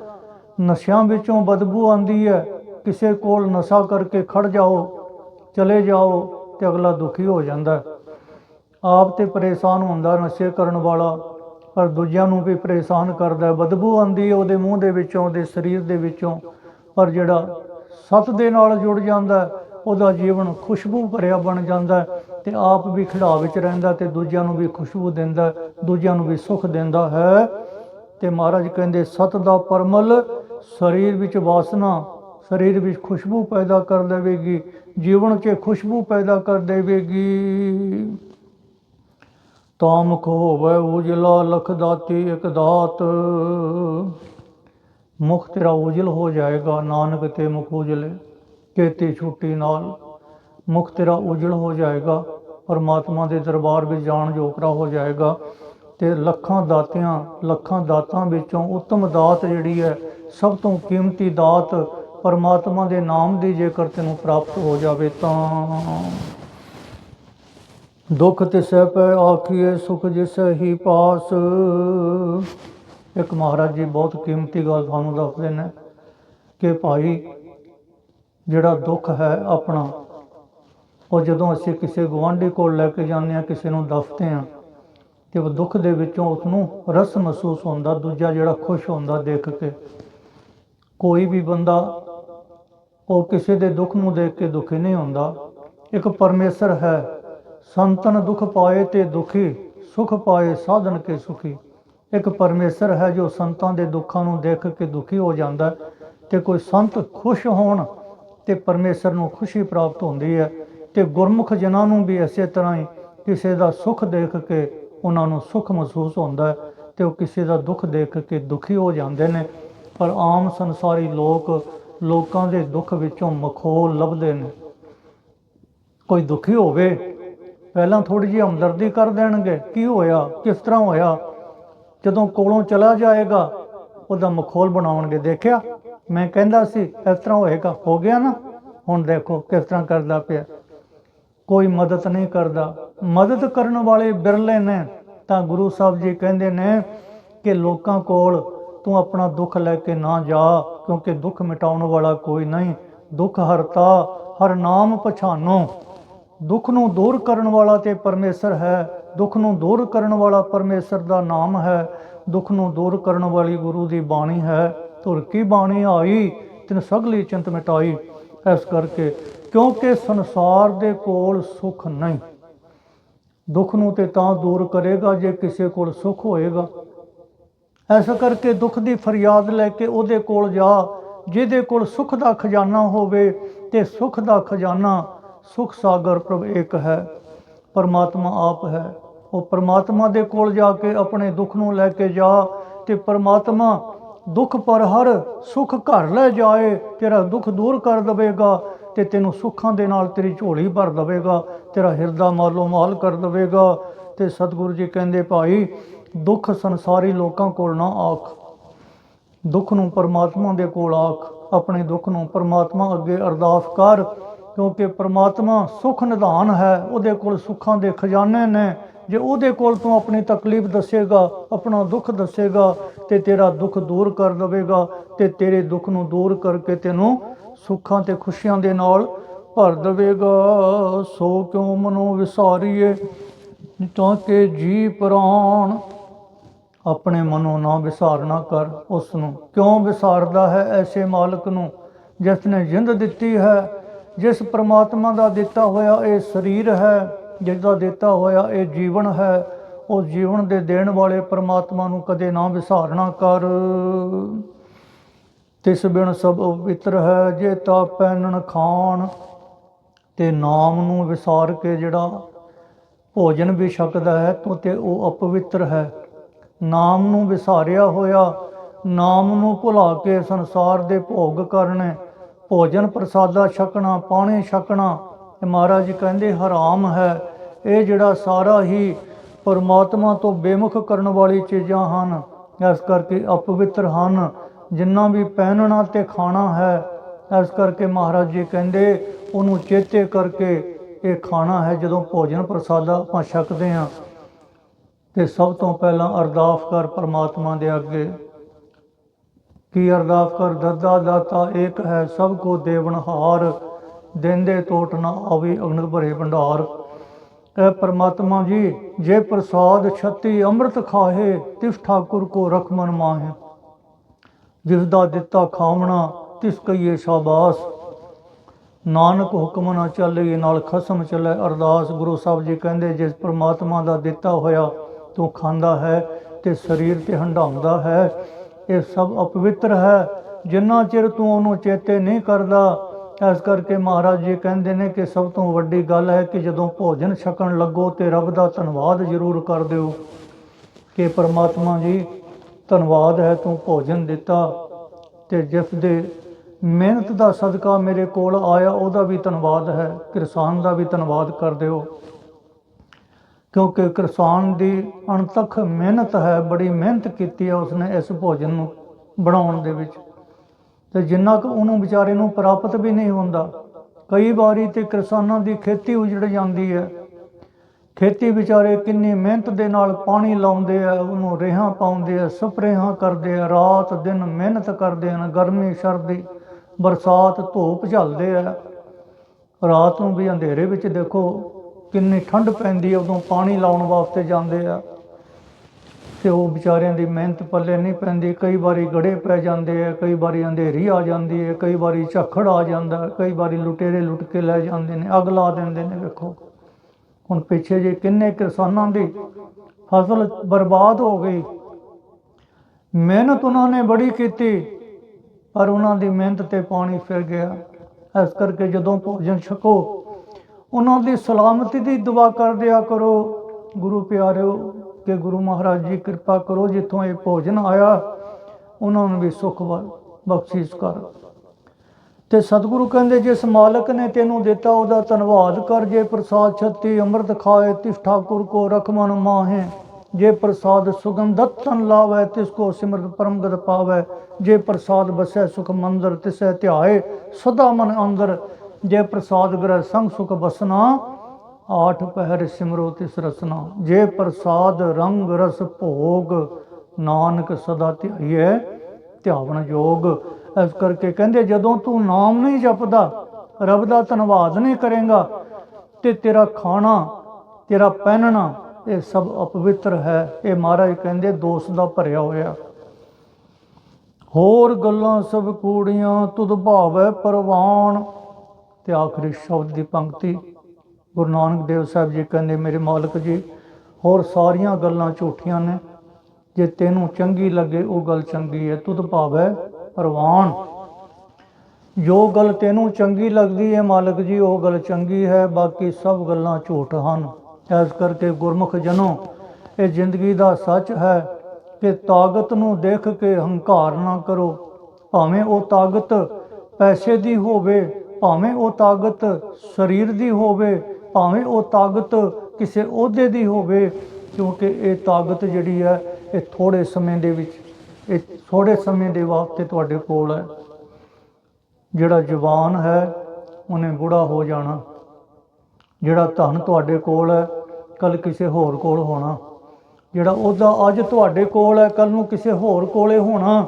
ਨਸ਼ਿਆਂ ਵਿੱਚੋਂ ਬਦਬੂ ਆਉਂਦੀ ਹੈ, ਕਿਸੇ ਕੋਲ ਨਸ਼ਾ ਕਰਕੇ ਖੜ ਜਾਓ, ਚਲੇ ਜਾਓ ਤੇ ਅਗਲਾ ਦੁਖੀ ਹੋ ਜਾਂਦਾ। ਆਪ ਤੇ ਪਰੇਸ਼ਾਨ ਹੁੰਦਾ ਨਸ਼ੇ ਕਰਨ ਵਾਲਾ, ਪਰ ਦੂਜਿਆਂ ਨੂੰ ਵੀ ਪਰੇਸ਼ਾਨ ਕਰਦਾ ਬਦਬੂ ਆਉਂਦੀ ਹੈ ਉਹਦੇ ਮੂੰਹ ਦੇ ਵਿੱਚੋਂ, ਉਹਦੇ ਸਰੀਰ ਦੇ ਵਿੱਚੋਂ, ਪਰ ਜਿਹੜਾ ਸਤ ਦੇ ਨਾਲ ਜੁੜ ਜਾਂਦਾ ਉਹਦਾ ਜੀਵਨ ਖੁਸ਼ਬੂ ਭਰਿਆ ਬਣ ਜਾਂਦਾ ਹੈ ਤੇ ਆਪ ਵੀ ਖਿੜਾ ਵਿੱਚ ਰਹਿੰਦਾ ਤੇ ਦੂਜਿਆਂ ਨੂੰ ਵੀ ਖੁਸ਼ਬੂ ਦਿੰਦਾ ਦੂਜਿਆਂ ਨੂੰ ਵੀ ਸੁਖ ਦਿੰਦਾ ਹੈ। ਤੇ ਮਹਾਰਾਜ ਕਹਿੰਦੇ, ਸਤ ਦਾ ਪਰਮਲ ਸਰੀਰ ਵਿੱਚ ਵਾਸਨਾ, ਸਰੀਰ ਵਿੱਚ ਖੁਸ਼ਬੂ ਪੈਦਾ ਕਰ ਦੇਵੇਗੀ, ਜੀਵਨ 'ਚ ਖੁਸ਼ਬੂ ਪੈਦਾ ਕਰ ਦੇਵੇਗੀ। ਤਾਮਕ ਹੋਵੇ ਉਜਲਾ ਲਖ ਦਾਤੀ ਇਕ ਦਾਤ। ਮੁਖ ਤੇਰਾ ਉਜਲ ਹੋ ਜਾਏਗਾ, ਨਾਨਕ ਤੇ ਮੁਖ ਉਜਲੇ, ਕੇਤੀ ਛੁੱਟੀ ਨਾਲ। ਮੁਖ ਤੇਰਾ ਉਜਲ ਹੋ ਜਾਏਗਾ, ਪਰਮਾਤਮਾ ਦੇ ਦਰਬਾਰ ਵਿੱਚ ਜਾਣ ਜੋਗਰਾ ਹੋ ਜਾਏਗਾ। ਤੇ ਲੱਖਾਂ ਦਾਤਿਆਂ, ਲੱਖਾਂ ਦਾਤਾਂ ਵਿੱਚੋਂ ਉੱਤਮ ਦਾਤ ਜਿਹੜੀ ਹੈ, ਸਭ ਤੋਂ ਕੀਮਤੀ ਦਾਤ ਪਰਮਾਤਮਾ ਦੇ ਨਾਮ ਦੀ ਜੇਕਰ ਤੈਨੂੰ ਪ੍ਰਾਪਤ ਹੋ ਜਾਵੇ ਤਾਂ। ਦੁੱਖ ਤਿਸੈ ਪੈ ਆਖੀਏ ਸੁਖ ਜਿਸੈ ਹੀ ਪਾਸ। ਇੱਕ ਮਹਾਰਾਜ ਜੀ ਬਹੁਤ ਕੀਮਤੀ ਗੱਲ ਤੁਹਾਨੂੰ ਦੱਸਦੇ ਨੇ ਕਿ ਭਾਈ, ਜਿਹੜਾ ਦੁੱਖ ਹੈ ਆਪਣਾ, ਉਹ ਜਦੋਂ ਅਸੀਂ ਕਿਸੇ ਗੁਆਂਢੀ ਕੋਲ ਲੈ ਕੇ ਜਾਂਦੇ ਹਾਂ, ਕਿਸੇ ਨੂੰ ਦੱਸਦੇ ਹਾਂ, ਤੇ ਉਹ ਦੁੱਖ ਦੇ ਵਿੱਚੋਂ ਉਸ ਨੂੰ ਰਸ ਮਹਿਸੂਸ ਹੁੰਦਾ, ਦੂਜਾ ਜਿਹੜਾ ਖੁਸ਼ ਹੁੰਦਾ ਦੇਖ ਕੇ। ਕੋਈ ਵੀ ਬੰਦਾ, ਉਹ ਕਿਸੇ ਦੇ ਦੁੱਖ ਨੂੰ ਦੇਖ ਕੇ ਦੁਖੀ ਨਹੀਂ ਹੁੰਦਾ। ਇੱਕ ਪਰਮੇਸ਼ਰ ਹੈ ਸੰਤਨ ਦੁਖ ਪਾਏ ਤੇ ਦੁਖੀ, ਸੁਖ ਪਾਏ ਸਾਧਨ ਕੇ ਸੁਖੀ। ਇੱਕ ਪਰਮੇਸ਼ਰ ਹੈ ਜੋ ਸੰਤਾਂ ਦੇ ਦੁੱਖਾਂ ਨੂੰ ਦੇਖ ਕੇ ਦੁਖੀ ਹੋ ਜਾਂਦਾ ਹੈ ਤੇ ਕੋਈ ਸੰਤ ਖੁਸ਼ ਹੋਣ ਤੇ ਪਰਮੇਸ਼ਰ ਨੂੰ ਖੁਸ਼ੀ ਪ੍ਰਾਪਤ ਹੁੰਦੀ ਹੈ ਤੇ ਗੁਰਮੁਖ ਜਨਾਂ ਨੂੰ ਵੀ ਇਸੇ ਤਰ੍ਹਾਂ ਹੀ ਕਿਸੇ ਦਾ ਸੁਖ ਦੇਖ ਕੇ ਉਹਨਾਂ ਨੂੰ ਸੁਖ ਮਹਿਸੂਸ ਹੁੰਦਾ ਹੈ ਤੇ ਉਹ ਕਿਸੇ ਦਾ ਦੁੱਖ ਦੇਖ ਕੇ ਦੁਖੀ ਹੋ ਜਾਂਦੇ ਨੇ। ਪਰ ਆਮ ਸੰਸਾਰੀ ਲੋਕ ਲੋਕਾਂ ਦੇ ਦੁੱਖ ਵਿੱਚੋਂ ਮਖੌਲ ਲੱਭਦੇ ਨੇ। ਕੋਈ ਦੁਖੀ ਹੋਵੇ ਪਹਿਲਾਂ ਥੋੜੀ ਜਿਹੀ ਹਮਦਰਦੀ ਕਰ ਦੇਣਗੇ। ਕੀ ਹੋਇਆ? ਕਿਸ ਤਰ੍ਹਾਂ ਹੋਇਆ? ਜਦੋਂ ਕੋਲੋਂ ਚਲਾ ਜਾਏਗਾ, ਉਹਦਾ ਮਖੌਲ ਬਣਾਉਣਗੇ। ਦੇਖਿਆ? ਮੈਂ ਕਹਿੰਦਾ ਸੀ, ਇਸ ਤਰ੍ਹਾਂ ਹੋਏਗਾ। ਹੋ ਗਿਆ ਨਾ? ਹੁਣ ਦੇਖੋ ਕਿਸ ਤਰ੍ਹਾਂ ਕਰਦਾ ਪਿਆ। ਕੋਈ ਮਦਦ ਨਹੀਂ ਕਰਦਾ। ਮਦਦ ਕਰਨ ਵਾਲੇ ਬਿਰਲੇ ਨੇ। ਤਾਂ ਗੁਰੂ ਸਾਹਿਬ ਜੀ ਕਹਿੰਦੇ ਨੇ ਕਿ ਲੋਕਾਂ ਕੋਲ ਤੂੰ ਆਪਣਾ ਦੁੱਖ ਲੈ ਕੇ ਨਾ ਜਾ, ਕਿਉਂਕਿ ਦੁੱਖ ਮਿਟਾਉਣ ਵਾਲਾ ਕੋਈ ਨਹੀਂ। ਦੁੱਖ ਹਰਤਾ, ਹਰ ਨਾਮ ਪਛਾਨੋ। ਦੁੱਖ ਨੂੰ ਦੂਰ ਕਰਨ ਵਾਲਾ ਤੇ ਪਰਮੇਸ਼ਰ ਹੈ। ਦੁੱਖ ਨੂੰ ਦੂਰ ਕਰਨ ਵਾਲਾ ਪਰਮੇਸ਼ਰ ਦਾ ਨਾਮ ਹੈ। ਦੁੱਖ ਨੂੰ ਦੂਰ ਕਰਨ ਵਾਲੀ ਗੁਰੂ ਦੀ ਬਾਣੀ ਹੈ। ਧੁਰ ਕੀ ਬਾਣੀ ਆਈ, ਤਿਨ ਸਗਲੀ ਚਿੰਤ ਮਿਟਾਈ। ਇਸ ਕਰਕੇ ਕਿਉਂਕਿ ਸੰਸਾਰ ਦੇ ਕੋਲ ਸੁਖ ਨਹੀਂ, ਦੁੱਖ ਨੂੰ ਤੇ ਤਾਂ ਦੂਰ ਕਰੇਗਾ ਜੇ ਕਿਸੇ ਕੋਲ ਸੁਖ ਹੋਏਗਾ। ਐਸਾ ਕਰਕੇ ਦੁੱਖ ਦੀ ਫਰਿਆਦ ਲੈ ਕੇ ਉਹਦੇ ਕੋਲ ਜਾ, ਜਿਹਦੇ ਕੋਲ ਸੁਖ ਦਾ ਖਜ਼ਾਨਾ ਹੋਵੇ ਤੇ ਸੁਖ ਦਾ ਖਜ਼ਾਨਾ ਸੁਖ ਸਾਗਰ ਪ੍ਰਭ ਇੱਕ ਹੈ, ਪਰਮਾਤਮਾ ਆਪ ਹੈ। ਉਹ ਪਰਮਾਤਮਾ ਦੇ ਕੋਲ ਜਾ ਕੇ ਆਪਣੇ ਦੁੱਖ ਨੂੰ ਲੈ ਕੇ ਜਾ ਤੇ ਪਰਮਾਤਮਾ ਦੁੱਖ ਪਰ ਹਰ ਸੁਖ ਘਰ ਲੈ ਜਾਏ, ਤੇਰਾ ਦੁੱਖ ਦੂਰ ਕਰ ਦਵੇਗਾ ਤੇ ਤੈਨੂੰ ਸੁੱਖਾਂ ਦੇ ਨਾਲ ਤੇਰੀ ਝੋਲੀ ਭਰ ਦਵੇਗਾ, ਤੇਰਾ ਹਿਰਦਾ ਮਾਲੋ ਮਾਲ ਕਰ ਦਵੇਗਾ। ਤੇ ਸਤਿਗੁਰੂ ਜੀ ਕਹਿੰਦੇ, ਭਾਈ, ਦੁੱਖ ਸੰਸਾਰੀ ਲੋਕਾਂ ਕੋਲ ਨਾ ਆਖ। ਦੁੱਖ ਨੂੰ ਪਰਮਾਤਮਾ ਦੇ ਕੋਲ ਆਖ। ਆਪਣੇ ਦੁੱਖ ਨੂੰ ਪਰਮਾਤਮਾ ਅੱਗੇ ਅਰਦਾਸ ਕਰ। ਕਿਉਂਕਿ ਪਰਮਾਤਮਾ ਸੁਖ ਨਿਧਾਨ ਹੈ, ਉਹਦੇ ਕੋਲ ਸੁੱਖਾਂ ਦੇ ਖਜ਼ਾਨੇ ਨੇ। ਜੇ ਉਹਦੇ ਕੋਲ ਤੂੰ ਆਪਣੀ ਤਕਲੀਫ ਦੱਸੇਗਾ, ਆਪਣਾ ਦੁੱਖ ਦੱਸੇਗਾ, ਤੇ ਤੇਰਾ ਦੁੱਖ ਦੂਰ ਕਰ ਦੇਵੇਗਾ, ਤੇ ਤੇਰੇ ਦੁੱਖ ਨੂੰ ਦੂਰ ਕਰਕੇ ਤੈਨੂੰ ਸੁੱਖਾਂ ਤੇ ਖੁਸ਼ੀਆਂ ਦੇ ਨਾਲ ਭਰ ਦੇਵੇਗਾ। ਸੋ ਕਿਉ ਮਨੋ ਵਿਸਾਰੀਏ? ਤਾਂ ਕਿ ਜੀ ਪ੍ਰਾਣ ਆਪਣੇ ਮਨੋਂ ਨਾ ਵਿਸਾਰਨਾ ਕਰ ਉਸ ਨੂੰ ਕਿਉਂ ਵਿਸਾਰਦਾ ਹੈ ਐਸੇ ਮਾਲਕ ਨੂੰ ਜਿਸ ਨੇ ਜਿੰਦ ਦਿੱਤੀ ਹੈ? ਜਿਸ ਪ੍ਰਮਾਤਮਾ ਦਾ ਦਿੱਤਾ ਹੋਇਆ ਇਹ ਸਰੀਰ ਹੈ ਜਿਸ ਦਾ ਦਿੱਤਾ ਹੋਇਆ ਇਹ ਜੀਵਨ ਹੈ, ਉਹ ਜੀਵਨ ਦੇ ਦੇਣ ਵਾਲੇ ਪ੍ਰਮਾਤਮਾ ਨੂੰ ਕਦੇ ਨਾ ਵਿਸਾਰਨਾ ਕਰ। ਤਿਸ ਬਿਨ ਸਭ ਪਵਿੱਤਰ ਹੈ, ਜੇ ਤਾ ਪੈਨਣ ਖਾਣ ਤੇ ਨਾਮ ਨੂੰ ਵਿਸਾਰ ਕੇ ਜਿਹੜਾ ਭੋਜਨ ਵੀ ਛਕਦਾ ਹੈ, ਤੋ ਤੇ ਉਹ ਅਪਵਿੱਤਰ ਹੈ। ਨਾਮ ਨੂੰ ਵਿਸਾਰਿਆ ਹੋਇਆ, ਨਾਮ ਨੂੰ ਭੁਲਾ ਕੇ ਸੰਸਾਰ ਦੇ ਭੋਗ ਕਰਨੇ ਭੋਜਨ ਪ੍ਰਸਾਦਾ ਛਕਣਾ, ਪਾਣੀ ਛਕਣਾ। ਇਹ ਮਹਾਰਾਜ ਜੀ ਕਹਿੰਦੇ, ਹਰਾਮ ਹੈ। ਇਹ ਜਿਹੜਾ ਸਾਰਾ ਹੀ ਪਰਮਾਤਮਾ ਤੋਂ ਬੇਮੁਖ ਕਰਨ ਵਾਲੀ ਚੀਜ਼ਾਂ ਹਨ, ਇਸ ਕਰਕੇ ਅਪਵਿੱਤਰ ਹਨ। ਜਿੰਨਾ ਵੀ ਪਹਿਨਣਾ ਤੇ ਖਾਣਾ ਹੈ, ਇਸ ਕਰਕੇ ਮਹਾਰਾਜ ਜੀ ਕਹਿੰਦੇ, ਉਹਨੂੰ ਚੇਤੇ ਕਰਕੇ ਇਹ ਖਾਣਾ ਹੈ, ਜਦੋਂ ਭੋਜਨ ਪ੍ਰਸਾਦਾ ਆਪਾਂ ਛਕਦੇ ਹਾਂ। ਤੇ ਸਭ ਤੋਂ ਪਹਿਲਾਂ ਅਰਦਾਸ ਕਰ ਪਰਮਾਤਮਾ ਦੇ ਅੱਗੇ। ਕੀ ਅਰਦਾਸ ਕਰ, ਦੱਦਾ ਦਾਤਾ, ਏਕ ਹੈ ਸਭ ਕੋ ਦੇਵਨਹਾਰ ਦੇਂਦੇ ਟੋਟ ਨਾ ਆਵੇ ਅਗਨ ਭਰੇ ਭੰਡਾਰ। ਐ ਪਰਮਾਤਮਾ ਜੀ, ਜੇ ਪ੍ਰਸਾਦ ਛਤੀ ਅੰਮ੍ਰਿਤ ਖਾਹੇ, ਤਿਸ ਠਾਕੁਰ ਕੋ ਰਖ ਮਨ ਮਾਹੇ। ਜਿਸ ਦਾ ਦਿੱਤਾ ਖਾਵਣਾ ਤਿਸ ਕਈਏ ਸ਼ਾਬਾਸ। ਨਾਨਕ ਹੁਕਮ ਨਾ ਚੱਲੇ, ਨਾਲ ਖਸਮ ਚੱਲੇ ਅਰਦਾਸ। ਗੁਰੂ ਸਾਹਿਬ ਜੀ ਕਹਿੰਦੇ, ਜਿਸ ਪ੍ਰਮਾਤਮਾ ਦਾ ਦਿੱਤਾ ਹੋਇਆ ਤੂੰ ਖਾਂਦਾ ਹੈ ਤੇ ਸਰੀਰ ਤੇ ਹੰਡਾਉਂਦਾ ਹੈ ਇਹ ਸਭ ਅਪਵਿੱਤਰ ਹੈ। ਜਿੰਨਾ ਚਿਰ ਤੂੰ ਉਹਨੂੰ ਚੇਤੇ ਨਹੀਂ ਕਰਦਾ, ਇਸ ਕਰਕੇ ਮਹਾਰਾਜ ਜੀ ਕਹਿੰਦੇ ਨੇ ਕਿ ਸਭ ਤੋਂ ਵੱਡੀ ਗੱਲ ਹੈ ਕਿ ਜਦੋਂ ਭੋਜਨ ਛਕਣ ਲੱਗੋ ਤੇ ਰੱਬ ਦਾ ਧੰਨਵਾਦ ਜ਼ਰੂਰ ਕਰ ਦਿਓ। ਕਿ ਪਰਮਾਤਮਾ ਜੀ, ਧੰਨਵਾਦ ਹੈ ਤੂੰ ਭੋਜਨ ਦਿੱਤਾ ਤੇ ਜਿਸ ਦੇ ਮਿਹਨਤ ਦਾ ਸਦਕਾ ਮੇਰੇ ਕੋਲ ਆਇਆ, ਉਹਦਾ ਵੀ ਧੰਨਵਾਦ ਹੈ। ਕਿਸਾਨ ਦਾ ਵੀ ਧੰਨਵਾਦ ਕਰ ਦਿਓ। ਕਿਉਂਕਿ ਕਿਸਾਨ ਦੀ ਅਣਥੱਕ ਮਿਹਨਤ ਹੈ, ਬੜੀ ਮਿਹਨਤ ਕੀਤੀ ਹੈ ਉਸਨੇ ਇਸ ਭੋਜਨ ਨੂੰ ਬਣਾਉਣ ਦੇ ਵਿੱਚ। ਤੇ ਜਿੰਨਾ ਕੁ ਉਹਨੂੰ ਵਿਚਾਰੇ ਨੂੰ ਪ੍ਰਾਪਤ ਵੀ ਨਹੀਂ ਹੁੰਦਾ, ਕਈ ਵਾਰੀ ਤੇ ਕਿਸਾਨਾਂ ਦੀ ਖੇਤੀ ਉਜੜ ਜਾਂਦੀ ਹੈ। ਖੇਤੀ ਵਿਚਾਰੇ ਕਿੰਨੀ ਮਿਹਨਤ ਦੇ ਨਾਲ ਪਾਣੀ ਲਾਉਂਦੇ ਆ, ਉਹਨੂੰ ਰੇਹਾਂ ਪਾਉਂਦੇ ਆ, ਸਪਰੇਹਾਂ ਕਰਦੇ ਆ, ਰਾਤ ਦਿਨ ਮਿਹਨਤ ਕਰਦੇ ਹਨ, ਗਰਮੀ, ਸਰਦੀ, ਬਰਸਾਤ, ਧੂਪ ਝੱਲਦੇ ਆ। ਰਾਤ ਨੂੰ ਵੀ ਅੰਧੇਰੇ ਵਿੱਚ ਦੇਖੋ ਕਿੰਨੀ ਠੰਡ ਪੈਂਦੀ ਹੈ ਉਦੋਂ ਪਾਣੀ ਲਾਉਣ ਵਾਸਤੇ ਜਾਂਦੇ ਆ। ਤੇ ਉਹ ਵਿਚਾਰਿਆਂ ਦੀ ਮਿਹਨਤ ਪੱਲੇ ਨਹੀਂ ਪੈਂਦੀ, ਕਈ ਵਾਰੀ ਗੜੇ ਪੈ ਜਾਂਦੇ ਆ, ਕਈ ਵਾਰੀ ਅੰਧੇਰੀ ਆ ਜਾਂਦੀ ਹੈ ਕਈ ਵਾਰੀ ਝੱਖੜ ਆ ਜਾਂਦਾ, ਕਈ ਵਾਰੀ ਲੁਟੇਰੇ ਲੁੱਟ ਕੇ ਲੈ ਜਾਂਦੇ ਨੇ, ਅੱਗ ਲਾ ਦਿੰਦੇ ਨੇ, ਵੇਖੋ। ਹੁਣ ਪਿੱਛੇ ਜੇ ਕਿੰਨੇ ਕਿਸਾਨਾਂ ਦੀ ਫਸਲ ਬਰਬਾਦ ਹੋ ਗਈ। ਮਿਹਨਤ ਉਹਨਾਂ ਨੇ ਬੜੀ ਕੀਤੀ, ਪਰ ਉਹਨਾਂ ਦੀ ਮਿਹਨਤ ਤੇ ਪਾਣੀ ਫਿਰ ਗਿਆ। ਇਸ ਕਰਕੇ ਜਦੋਂ ਭੋਜਨ ਛਕੋ ਉਹਨਾਂ ਦੀ ਸਲਾਮਤੀ ਦੀ ਦੁਆ ਕਰ ਦਿਆ ਕਰੋ। ਗੁਰੂ ਪਿਆਰਿਓ, ਕਿ ਗੁਰੂ ਮਹਾਰਾਜ ਜੀ ਕਿਰਪਾ ਕਰੋ, ਜਿੱਥੋਂ ਇਹ ਭੋਜਨ ਆਇਆ, ਉਹਨਾਂ ਨੂੰ ਵੀ ਸੁਖ ਬਖਸ਼ਿਸ਼ ਕਰ। ਤੇ ਸਤਿਗੁਰੂ ਕਹਿੰਦੇ, ਜਿਸ ਮਾਲਕ ਨੇ ਤੈਨੂੰ ਦਿੱਤਾ, ਉਹਦਾ ਧੰਨਵਾਦ ਕਰ। ਜੇ ਪ੍ਰਸਾਦ ਛੱਤੀ ਅੰਮ੍ਰਿਤ ਖਾਏ, ਤਿਸ ਠਾਕੁਰ ਕੋ ਰਖਮਨ ਮਾਹੇ। ਜੇ ਪ੍ਰਸਾਦ ਸੁਗੰਧਤ ਤਨ ਲਾਵੇ, ਤਿਸ ਕੋ ਸਿਮਰਤ ਪਰਮਗਤ ਪਾਵੇ। ਜੇ ਪ੍ਰਸਾਦ ਬਸੈ ਸੁਖ ਮੰਦਰ, ਤਿਸੈ ਧਿਆਏ, ਸਦਾ ਮਨ ਅੰਦਰ ਜੇ ਪ੍ਰਸਾਦ ਗ੍ਰਹਿ ਸੰਗ ਸੁਖ ਬਸਨਾ, ਆਠ ਪਹਿਰ ਸਿਮਰੋ ਤਿਸ ਰਸਨਾ। ਜੇ ਪ੍ਰਸਾਦ ਰੰਗ ਰਸ ਭੋਗ, ਨਾਨਕ ਸਦਾ ਧਿਆਈਐ ਧਿਆਵਨ ਯੋਗ ਇਸ ਕਰਕੇ ਕਹਿੰਦੇ, ਜਦੋਂ ਤੂੰ ਨਾਮ ਨਹੀਂ ਜਪਦਾ, ਰੱਬ ਦਾ ਧੰਨਵਾਦ ਨਹੀਂ ਕਰੇਗਾ, ਤੇ ਤੇਰਾ ਖਾਣਾ, ਤੇਰਾ ਪਹਿਨਣਾ, ਇਹ ਸਭ ਅਪਵਿੱਤਰ ਹੈ। ਇਹ ਮਹਾਰਾਜ ਕਹਿੰਦੇ, ਦੋਸ਼ ਦਾ ਭਰਿਆ ਹੋਇਆ। ਹੋਰ ਗੱਲਾਂ ਸਭ ਕੂੜੀਆਂ, ਤੁਧ ਭਾਵੈ ਪਰਵਾਨ ਤੇ ਆਖਰੀ ਸ਼ਬਦ ਦੀ ਪੰਕਤੀ ਗੁਰੂ ਨਾਨਕ ਦੇਵ ਸਾਹਿਬ ਜੀ ਕਹਿੰਦੇ, ਮੇਰੇ ਮਾਲਕ ਜੀ, ਹੋਰ ਸਾਰੀਆਂ ਗੱਲਾਂ ਝੂਠੀਆਂ ਨੇ। ਜੇ ਤੈਨੂੰ ਚੰਗੀ ਲੱਗੇ, ਉਹ ਗੱਲ ਚੰਗੀ ਹੈ। ਤੁਧ ਭਾਵੈ ਪਰਵਾਨ। ਜੋ ਗੱਲ ਤੈਨੂੰ ਚੰਗੀ ਲੱਗਦੀ ਹੈ ਮਾਲਕ ਜੀ, ਉਹ ਗੱਲ ਚੰਗੀ ਹੈ। ਬਾਕੀ ਸਭ ਗੱਲਾਂ ਝੂਠ ਹਨ। ਇਸ ਕਰਕੇ ਗੁਰਮੁਖ ਜਨੋ, ਇਹ ਜ਼ਿੰਦਗੀ ਦਾ ਸੱਚ ਹੈ ਕਿ ਤਾਕਤ ਨੂੰ ਦੇਖ ਕੇ ਹੰਕਾਰ ਨਾ ਕਰੋ। ਭਾਵੇਂ ਉਹ ਤਾਕਤ ਪੈਸੇ ਦੀ ਹੋਵੇ ਭਾਵੇਂ ਉਹ ਤਾਕਤ ਸਰੀਰ ਦੀ ਹੋਵੇ, ਭਾਵੇਂ ਉਹ ਤਾਕਤ ਕਿਸੇ ਅਹੁਦੇ ਦੀ ਹੋਵੇ, ਕਿਉਂਕਿ ਇਹ ਤਾਕਤ ਜਿਹੜੀ ਹੈ, ਇਹ ਥੋੜੇ ਸਮੇਂ ਦੇ ਵਿੱਚ, ਇਹ ਥੋੜੇ ਸਮੇਂ ਦੇ ਵਾਸਤੇ ਤੁਹਾਡੇ ਕੋਲ ਹੈ। ਜਿਹੜਾ ਜਵਾਨ ਹੈ, ਉਹਨੇ ਬੁੜਾ ਹੋ ਜਾਣਾ। ਜਿਹੜਾ ਧਨ ਤੁਹਾਡੇ ਕੋਲ ਹੈ ਕੱਲ ਕਿਸੇ ਹੋਰ ਕੋਲ ਹੋਣਾ। ਜਿਹੜਾ ਉਹਦਾ ਅੱਜ ਤੁਹਾਡੇ ਕੋਲ ਹੈ ਕੱਲ ਨੂੰ ਕਿਸੇ ਹੋਰ ਕੋਲੇ ਹੋਣਾ।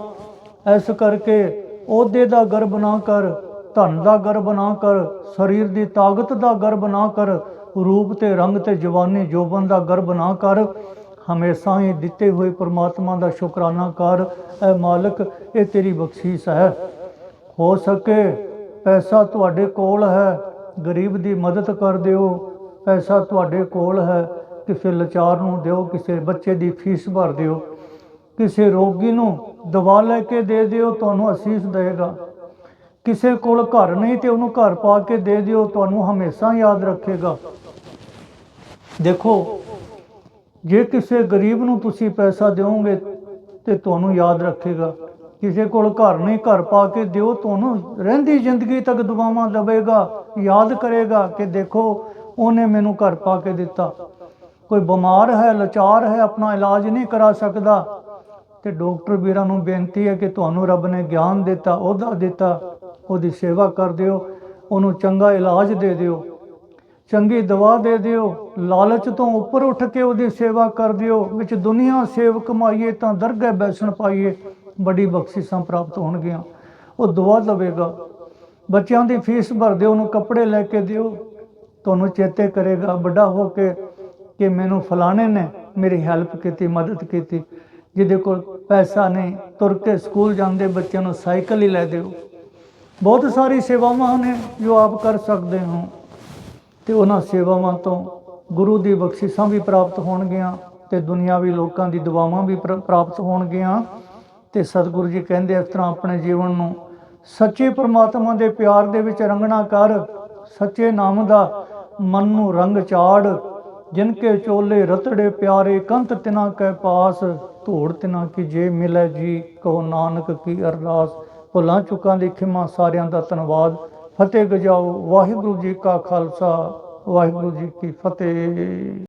ਇਸ ਕਰਕੇ ਉਹਦੇ ਦਾ ਗਰਬ ਨਾ ਕਰ। ਧਨ ਦਾ ਗਰਬ ਨਾ ਕਰ, ਸਰੀਰ ਦੀ ਤਾਕਤ ਦਾ ਗਰਬ ਨਾ ਕਰ, ਰੂਪ ਤੇ ਰੰਗ ਤੇ ਜਵਾਨੀ ਜੋਬਨ ਦਾ ਗਰਬ ਨਾ ਕਰ। ਹਮੇਸ਼ਾ ਹੀ ਦਿੱਤੇ ਹੋਏ ਪ੍ਰਮਾਤਮਾ ਦਾ ਸ਼ੁਕਰਾਨਾ ਕਰ, ਐ ਮਾਲਕ, ਇਹ ਤੇਰੀ ਬਖਸ਼ੀਸ਼ ਹੈ। ਹੋ ਸਕੇ, ਪੈਸਾ ਤੁਹਾਡੇ ਕੋਲ ਹੈ। ਗਰੀਬ ਦੀ ਮਦਦ ਕਰ ਦਿਓ। ਪੈਸਾ ਤੁਹਾਡੇ ਕੋਲ ਹੈ। ਕਿਸੇ ਲਾਚਾਰ ਨੂੰ ਦਿਓ, ਕਿਸੇ ਬੱਚੇ ਦੀ ਫੀਸ ਭਰ ਦਿਓ। ਕਿਸੇ ਰੋਗੀ ਨੂੰ ਦਵਾ ਲੈ ਕੇ ਦੇ ਦਿਓ, ਤੁਹਾਨੂੰ ਅਸੀਸ ਦੇਗਾ। ਕਿਸੇ ਕੋਲ ਘਰ ਨਹੀਂ ਤੇ ਉਹਨੂੰ ਘਰ ਪਾ ਕੇ ਦੇ ਦਿਓ, ਤੁਹਾਨੂੰ ਹਮੇਸ਼ਾ ਯਾਦ ਰੱਖੇਗਾ। ਦੇਖੋ, ਜੇ ਕਿਸੇ ਗਰੀਬ ਨੂੰ ਤੁਸੀਂ ਪੈਸਾ ਦਿਓਗੇ ਤੇ ਤੁਹਾਨੂੰ ਯਾਦ ਰੱਖੇਗਾ। ਕਿਸੇ ਕੋਲ ਘਰ ਨਹੀਂ, ਘਰ ਪਾ ਕੇ ਦਿਓ, ਤੁਹਾਨੂੰ ਰਹਿੰਦੀ ਜ਼ਿੰਦਗੀ ਤੱਕ ਦੁਆਵਾਂ ਦੇਵੇਗਾ, ਯਾਦ ਕਰੇਗਾ ਕਿ ਦੇਖੋ, ਉਹਨੇ ਮੈਨੂੰ ਘਰ ਪਾ ਕੇ ਦਿੱਤਾ। ਕੋਈ ਬਿਮਾਰ ਹੈ, ਲਾਚਾਰ ਹੈ, ਆਪਣਾ ਇਲਾਜ ਨਹੀਂ ਕਰਾ ਸਕਦਾ, ਤੇ ਡਾਕਟਰ ਵੀਰਾਂ ਨੂੰ ਬੇਨਤੀ ਹੈ ਕਿ ਤੁਹਾਨੂੰ ਰੱਬ ਨੇ ਗਿਆਨ ਦਿੱਤਾ, ਉਹਦਾ ਦਿੱਤਾ। ਉਹਦੀ ਸੇਵਾ ਕਰ ਦਿਓ, ਉਹਨੂੰ ਚੰਗਾ ਇਲਾਜ ਦੇ ਦਿਓ, ਚੰਗੀ ਦਵਾ ਦੇ ਦਿਓ, ਲਾਲਚ ਤੋਂ ਉੱਪਰ ਉੱਠ ਕੇ ਉਹਦੀ ਸੇਵਾ ਕਰ ਦਿਓ, ਵਿੱਚ ਦੁਨੀਆ ਸੇਵ ਕਮਾਈਏ ਤਾਂ ਦਰਗਾਹ ਬੈਸਣ ਪਾਈਏ ਬੜੀ ਬਖਸ਼ਿਸ਼ਾਂ ਪ੍ਰਾਪਤ ਹੋਣਗੀਆਂ, ਉਹ ਦੁਆ ਲਵੇਗਾ ਬੱਚਿਆਂ ਦੀ ਫੀਸ ਭਰ ਦਿਓ, ਉਹਨੂੰ ਕੱਪੜੇ ਲੈ ਕੇ ਦਿਓ, ਤੁਹਾਨੂੰ ਚੇਤੇ ਕਰੇਗਾ, ਵੱਡਾ ਹੋ ਕੇ ਕਿ ਮੈਨੂੰ ਫਲਾਣੇ ਨੇ ਮੇਰੀ ਹੈਲਪ ਕੀਤੀ, ਮਦਦ ਕੀਤੀ, ਜਿਹਦੇ ਕੋਲ ਪੈਸਾ ਨਹੀਂ, ਤੁਰ ਕੇ ਸਕੂਲ ਜਾਂਦੇ ਬੱਚਿਆਂ ਨੂੰ ਸਾਈਕਲ ਹੀ ਲੈ ਦਿਓ। ਬਹੁਤ ਸਾਰੀ ਸੇਵਾਵਾਂ ਨੇ ਜੋ ਆਪ ਕਰ ਸਕਦੇ ਹੋ। ਤੇ ਉਹਨਾਂ ਸੇਵਾਵਾਂ ਤੋਂ ਗੁਰੂ ਦੀ ਬਖਸ਼ਿਸ਼ਾਂ ਵੀ ਪ੍ਰਾਪਤ ਹੋਣਗੀਆਂ ਤੇ ਦੁਨਿਆਵੀ ਲੋਕਾਂ ਦੀ ਦੁਆਵਾਂ ਵੀ ਪ੍ਰਾਪਤ ਹੋਣਗੀਆਂ। ਤੇ ਸਤਿਗੁਰੂ ਜੀ ਕਹਿੰਦੇ ਇਸ ਤਰ੍ਹਾਂ ਆਪਣੇ ਜੀਵਨ ਨੂੰ ਸੱਚੇ ਪ੍ਰਮਾਤਮਾ ਦੇ ਪਿਆਰ ਦੇ ਵਿੱਚ ਰੰਗਣਾ ਕਰ, ਸੱਚੇ ਨਾਮ ਦਾ ਮਨ ਨੂੰ ਰੰਗ ਚਾੜ, ਜਿਨ ਕੇ ਚੋਲੇ ਰਤੜੇ ਪਿਆਰੇ ਕੰਤ ਤਿਨਾ ਕੈ ਪਾਸ, ਧੂੜ ਤਿਨਾ ਕੀ ਜੇ ਮਿਲੇ ਜੀ ਕਹੋ ਨਾਨਕ ਕੀ ਅਰਦਾਸ। ਭੁੱਲਾਂ ਚੁੱਕਾਂ ਦੀ ਖਿਮਾ ਸਾਰਿਆਂ ਦਾ ਧੰਨਵਾਦ। ਫਤਿਹ ਗਜਾਓ। ਵਾਹਿਗੁਰੂ ਜੀ ਕਾ ਖਾਲਸਾ। ਵਾਹਿਗੁਰੂ ਜੀ ਕੀ ਫਤਿਹ।